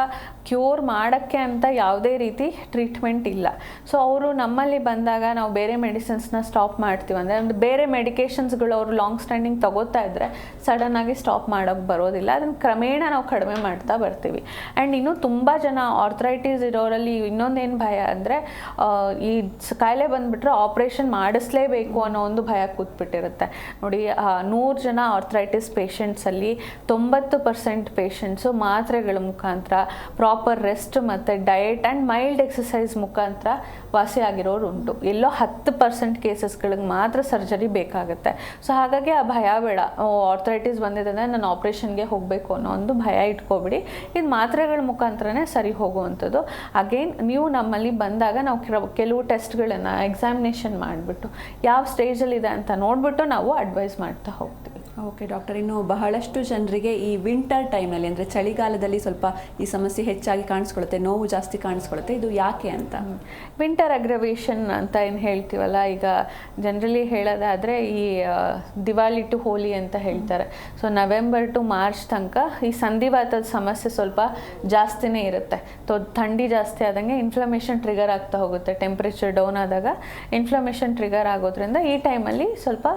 ಕ್ಯೂರ್ ಮಾಡೋಕ್ಕೆ ಅಂತ ಯಾವುದೇ ರೀತಿ ಟ್ರೀಟ್ಮೆಂಟ್ ಇಲ್ಲ. ಸೊ ಅವರು ನಮ್ಮಲ್ಲಿ ಬಂದಾಗ ನಾವು ಬೇರೆ ಮೆಡಿಸಿನ್ಸ್ನ ಸ್ಟಾಪ್ ಮಾಡ್ತೀವಿ. ಅಂದರೆ ಬೇರೆ ಮೆಡಿಕೇಷನ್ಸ್ಗಳು ಅವರು ಲಾಂಗ್ ಸ್ಟ್ಯಾಂಡಿಂಗ್ ತಗೋತಾ ಇದ್ದರೆ ಸಡನ್ನಾಗಿ ಸ್ಟಾಪ್ ಮಾಡೋಕ್ಕೆ ಬರೋದಿಲ್ಲ. ಅದನ್ನು ಕ್ರಮೇಣ ನಾವು ಕಡಿಮೆ ಮಾಡ್ತಾ ಬರ್ತೀವಿ. ಆ್ಯಂಡ್ ಇನ್ನೂ ತುಂಬ ಜನ ಆರ್ಥ್ರೈಟಿಸ್ ಇರೋರಲ್ಲಿ ಇನ್ನೊಂದೇನು ಭಯ ಅಂದರೆ ಈ ಕಾಯಿಲೆ ಬಂದುಬಿಟ್ರೆ ಆಪ್ರೇಷನ್ ಮಾಡಿಸ್ಲೇಬೇಕು ಅನ್ನೋ ಒಂದು ಭಯ ಕೂತ್ಬಿಟ್ಟಿರುತ್ತೆ. ನೋಡಿ ನೂರು ಜನ ಆರ್ಥ್ರೈಟಿಸ್ ಪೇಷಂಟ್ಸಲ್ಲಿ ತೊಂಬತ್ತು ಪರ್ಸೆಂಟ್ ಪೇಷಂಟ್ಸು ಮಾತ್ರೆಗಳ ಮುಖಾಂತರ ಪ್ರಾಪರ್ ರೆಸ್ಟ್ ಮತ್ತು ಡಯಟ್ ಆ್ಯಂಡ್ ಮೈಲ್ಡ್ ಎಕ್ಸಸೈಸ್ ಮುಖಾಂತರ ವಾಸಿಯಾಗಿರೋರು ಉಂಟು ಎಲ್ಲೋ ಹತ್ತು ಪರ್ಸೆಂಟ್ ಕೇಸಸ್ಗಳಿಗೆ ಮಾತ್ರ ಸರ್ಜರಿ ಬೇಕಾಗುತ್ತೆ. ಸೊ ಹಾಗಾಗಿ ಆ ಭಯ ಬೇಡ. ಆರ್ಥರೈಟಿಸ್ ಬಂದಿದೆ ಅಂದರೆ ನಾನು ಆಪ್ರೇಷನ್ಗೆ ಹೋಗಬೇಕು ಅನ್ನೋ ಒಂದು ಭಯ ಇಟ್ಕೋಬಿಡಿ. ಇದು ಮಾತ್ರೆಗಳ ಮುಖಾಂತರನೇ ಸರಿ ಹೋಗುವಂಥದ್ದು. ಅಗೇನ್ ನೀವು ನಮ್ಮಲ್ಲಿ ಬಂದಾಗ ನಾವು ಕೆಲ- ಕೆಲವು ಟೆಸ್ಟ್ಗಳನ್ನು ಎಕ್ಸಾಮಿನೇಷನ್ ಮಾಡಿಬಿಟ್ಟು, ಯಾವ ಸ್ಟೇಜಲ್ಲಿದೆ ಅಂತ ನೋಡಿಬಿಟ್ಟು ನಾವು ಅಡ್ವೈಸ್ ಮಾಡ್ತಾ ಹೋಗ್ತೀವಿ. Okay doctor. ಇನ್ನು ಬಹಳಷ್ಟು ಜನರಿಗೆ ಈ ವಿಂಟರ್ ಟೈಮಲ್ಲಿ ಅಂದರೆ ಚಳಿಗಾಲದಲ್ಲಿ ಸ್ವಲ್ಪ ಈ ಸಮಸ್ಯೆ ಹೆಚ್ಚಾಗಿ ಕಾಣಿಸ್ಕೊಳುತ್ತೆ ನೋವು ಜಾಸ್ತಿ ಕಾಣಿಸ್ಕೊಳುತ್ತೆ ಇದು ಯಾಕೆ ಅಂತ? ವಿಂಟರ್ ಅಗ್ರವೇಷನ್ ಅಂತ ಏನು ಹೇಳ್ತೀವಲ್ಲ ಈಗ ಜನರಲಿ ಹೇಳೋದಾದರೆ ಈ ದಿವಾಳಿ ಟು ಹೋಲಿ ಅಂತ ಹೇಳ್ತಾರೆ. ಸೊ ನವೆಂಬರ್ ಟು ಮಾರ್ಚ್ ತನಕ ಈ ಸಂಧಿವಾತದ ಸಮಸ್ಯೆ ಸ್ವಲ್ಪ ಜಾಸ್ತಿನೇ ಇರುತ್ತೆ. ತೊ ಥಂಡಿ ಜಾಸ್ತಿ ಆದಂಗೆ ಇನ್ಫ್ಲಮೇಷನ್ ಟ್ರಿಗರ್ ಆಗ್ತಾ ಹೋಗುತ್ತೆ. ಟೆಂಪ್ರೇಚರ್ ಡೌನ್ ಆದಾಗ ಇನ್ಫ್ಲಮೇಷನ್ ಟ್ರಿಗರ್ ಆಗೋದ್ರಿಂದ ಈ ಟೈಮಲ್ಲಿ ಸ್ವಲ್ಪ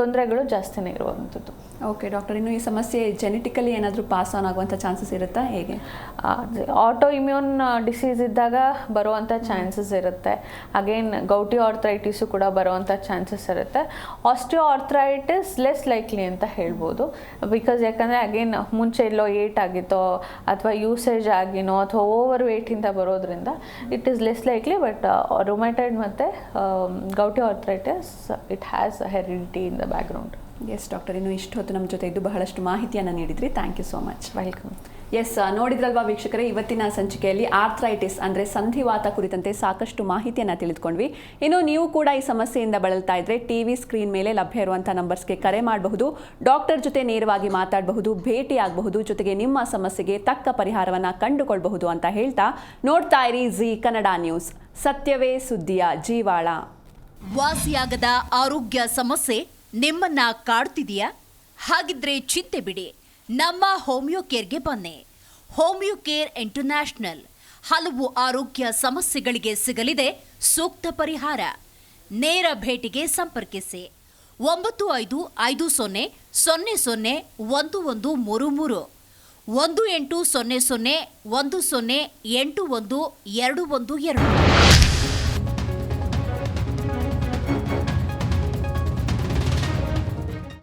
ತೊಂದರೆಗಳು ಜಾಸ್ತಿನೇ ಇರುವಂಥದ್ದು. ಓಕೆ ಡಾಕ್ಟರ್ ಇನ್ನು ಈ ಸಮಸ್ಯೆ ಜೆನೆಟಿಕಲಿ ಏನಾದರೂ ಪಾಸ್ ಆನ್ ಆಗುವಂಥ ಚಾನ್ಸಸ್ ಇರುತ್ತಾ? ಹೇಗೆ? ಆಟೋ ಇಮ್ಯೂನ್ ಡಿಸೀಸ್ ಇದ್ದಾಗ ಬರುವಂಥ ಚಾನ್ಸಸ್ ಇರುತ್ತೆ. ಅಗೇನ್ ಗೌಟಿ ಆರ್ಥ್ರೈಟಿಸು ಕೂಡ ಬರುವಂಥ ಚಾನ್ಸಸ್ ಇರುತ್ತೆ. ಆಸ್ಟಿಯೋ ಆರ್ಥ್ರೈಟಿಸ್ ಲೆಸ್ ಲೈಕ್ಲಿ ಅಂತ ಹೇಳ್ಬೋದು. ಬಿಕಾಸ್ ಯಾಕಂದರೆ ಅಗೇನ್ ಮುಂಚೆ ಎಲ್ಲೋ ಏಟ್ ಆಗಿತ್ತೋ ಅಥವಾ ಯೂಸೇಜ್ ಆಗಿನೋ ಅಥವಾ ಓವರ್ ವೇಟಿಂದ ಬರೋದ್ರಿಂದ it is less likely but rheumatoid ಮತ್ತು gouty arthritis it has heredity in the background yes doctor ಇನ್ನು ಇಷ್ಟು ಹೊತ್ತು ನಮ್ಮ ಜೊತೆ ಇದ್ದು ಬಹಳಷ್ಟು ಮಾಹಿತಿಯನ್ನು ನೀಡಿದ್ರಿ. Thank you so much welcome yes ನೋಡಿದ್ರಲ್ವಾ ವೀಕ್ಷಕರೇ ಇವತ್ತಿನ ಸಂಚಿಕೆಯಲ್ಲಿ ಆರ್ಥ್ರೈಟಿಸ್ ಅಂದರೆ ಸಂಧಿವಾತ ಕುರಿತಂತೆ ಸಾಕಷ್ಟು ಮಾಹಿತಿಯನ್ನು ತಿಳಿದುಕೊಂಡ್ವಿ. ಇನ್ನು ನೀವು ಕೂಡ ಈ ಸಮಸ್ಯೆಯಿಂದ ಬಳಲ್ತಾ ಇದ್ರೆ ಟಿವಿ ಸ್ಕ್ರೀನ್ ಮೇಲೆ ಲಭ್ಯ ಇರುವಂಥ ನಂಬರ್ಸ್ಗೆ ಕರೆ ಮಾಡಬಹುದು. ಡಾಕ್ಟರ್ ಜೊತೆ ನೇರವಾಗಿ ಮಾತಾಡಬಹುದು ಭೇಟಿ ಆಗಬಹುದು ಜೊತೆಗೆ ನಿಮ್ಮ ಸಮಸ್ಯೆಗೆ ತಕ್ಕ ಪರಿಹಾರವನ್ನು ಕಂಡುಕೊಳ್ಬಹುದು ಅಂತ ಹೇಳ್ತಾ ನೋಡ್ತಾ ಇರಿ ಜಿ ಕನ್ನಡ ನ್ಯೂಸ್ ಸತ್ಯವೇ ಸುದ್ದಿಯ ಜೀವಾಳ. ವಾಸಿಯಾಗದ ಆರೋಗ್ಯ ಸಮಸ್ಯೆ ನಿಮ್ಮನ್ನ ಕಾಡ್ತಿದೀಯಾ? ಹಾಗಿದ್ರೆ ಚಿಂತೆ ಬಿಡಿ. ನಮ್ಮ ಹೋಮಿಯೋ ಕೇರ್ಗೆ ಬನ್ನಿ. Homeo Care International. ಹಲವು ಆರೋಗ್ಯ ಸಮಸ್ಯೆಗಳಿಗೆ ಸಿಗಲಿದೆ ಸೂಕ್ತ ಪರಿಹಾರ. ನೇರ ಭೇಟಿಗೆ ಸಂಪರ್ಕಿಸಿ. ಒಂಬತ್ತು ಐದು ಐದು ಸೊನ್ನೆ ಸೊನ್ನೆ ಸೊನ್ನೆ ಒಂದು ಒಂದು ಮೂರು ಮೂರು. ಒಂದು ಎಂಟು ಸೊನ್ನೆ ಸೊನ್ನೆ ಒಂದು ಸೊನ್ನೆ ಎಂಟು ಒಂದು ಎರಡು ಒಂದು ಎರಡು.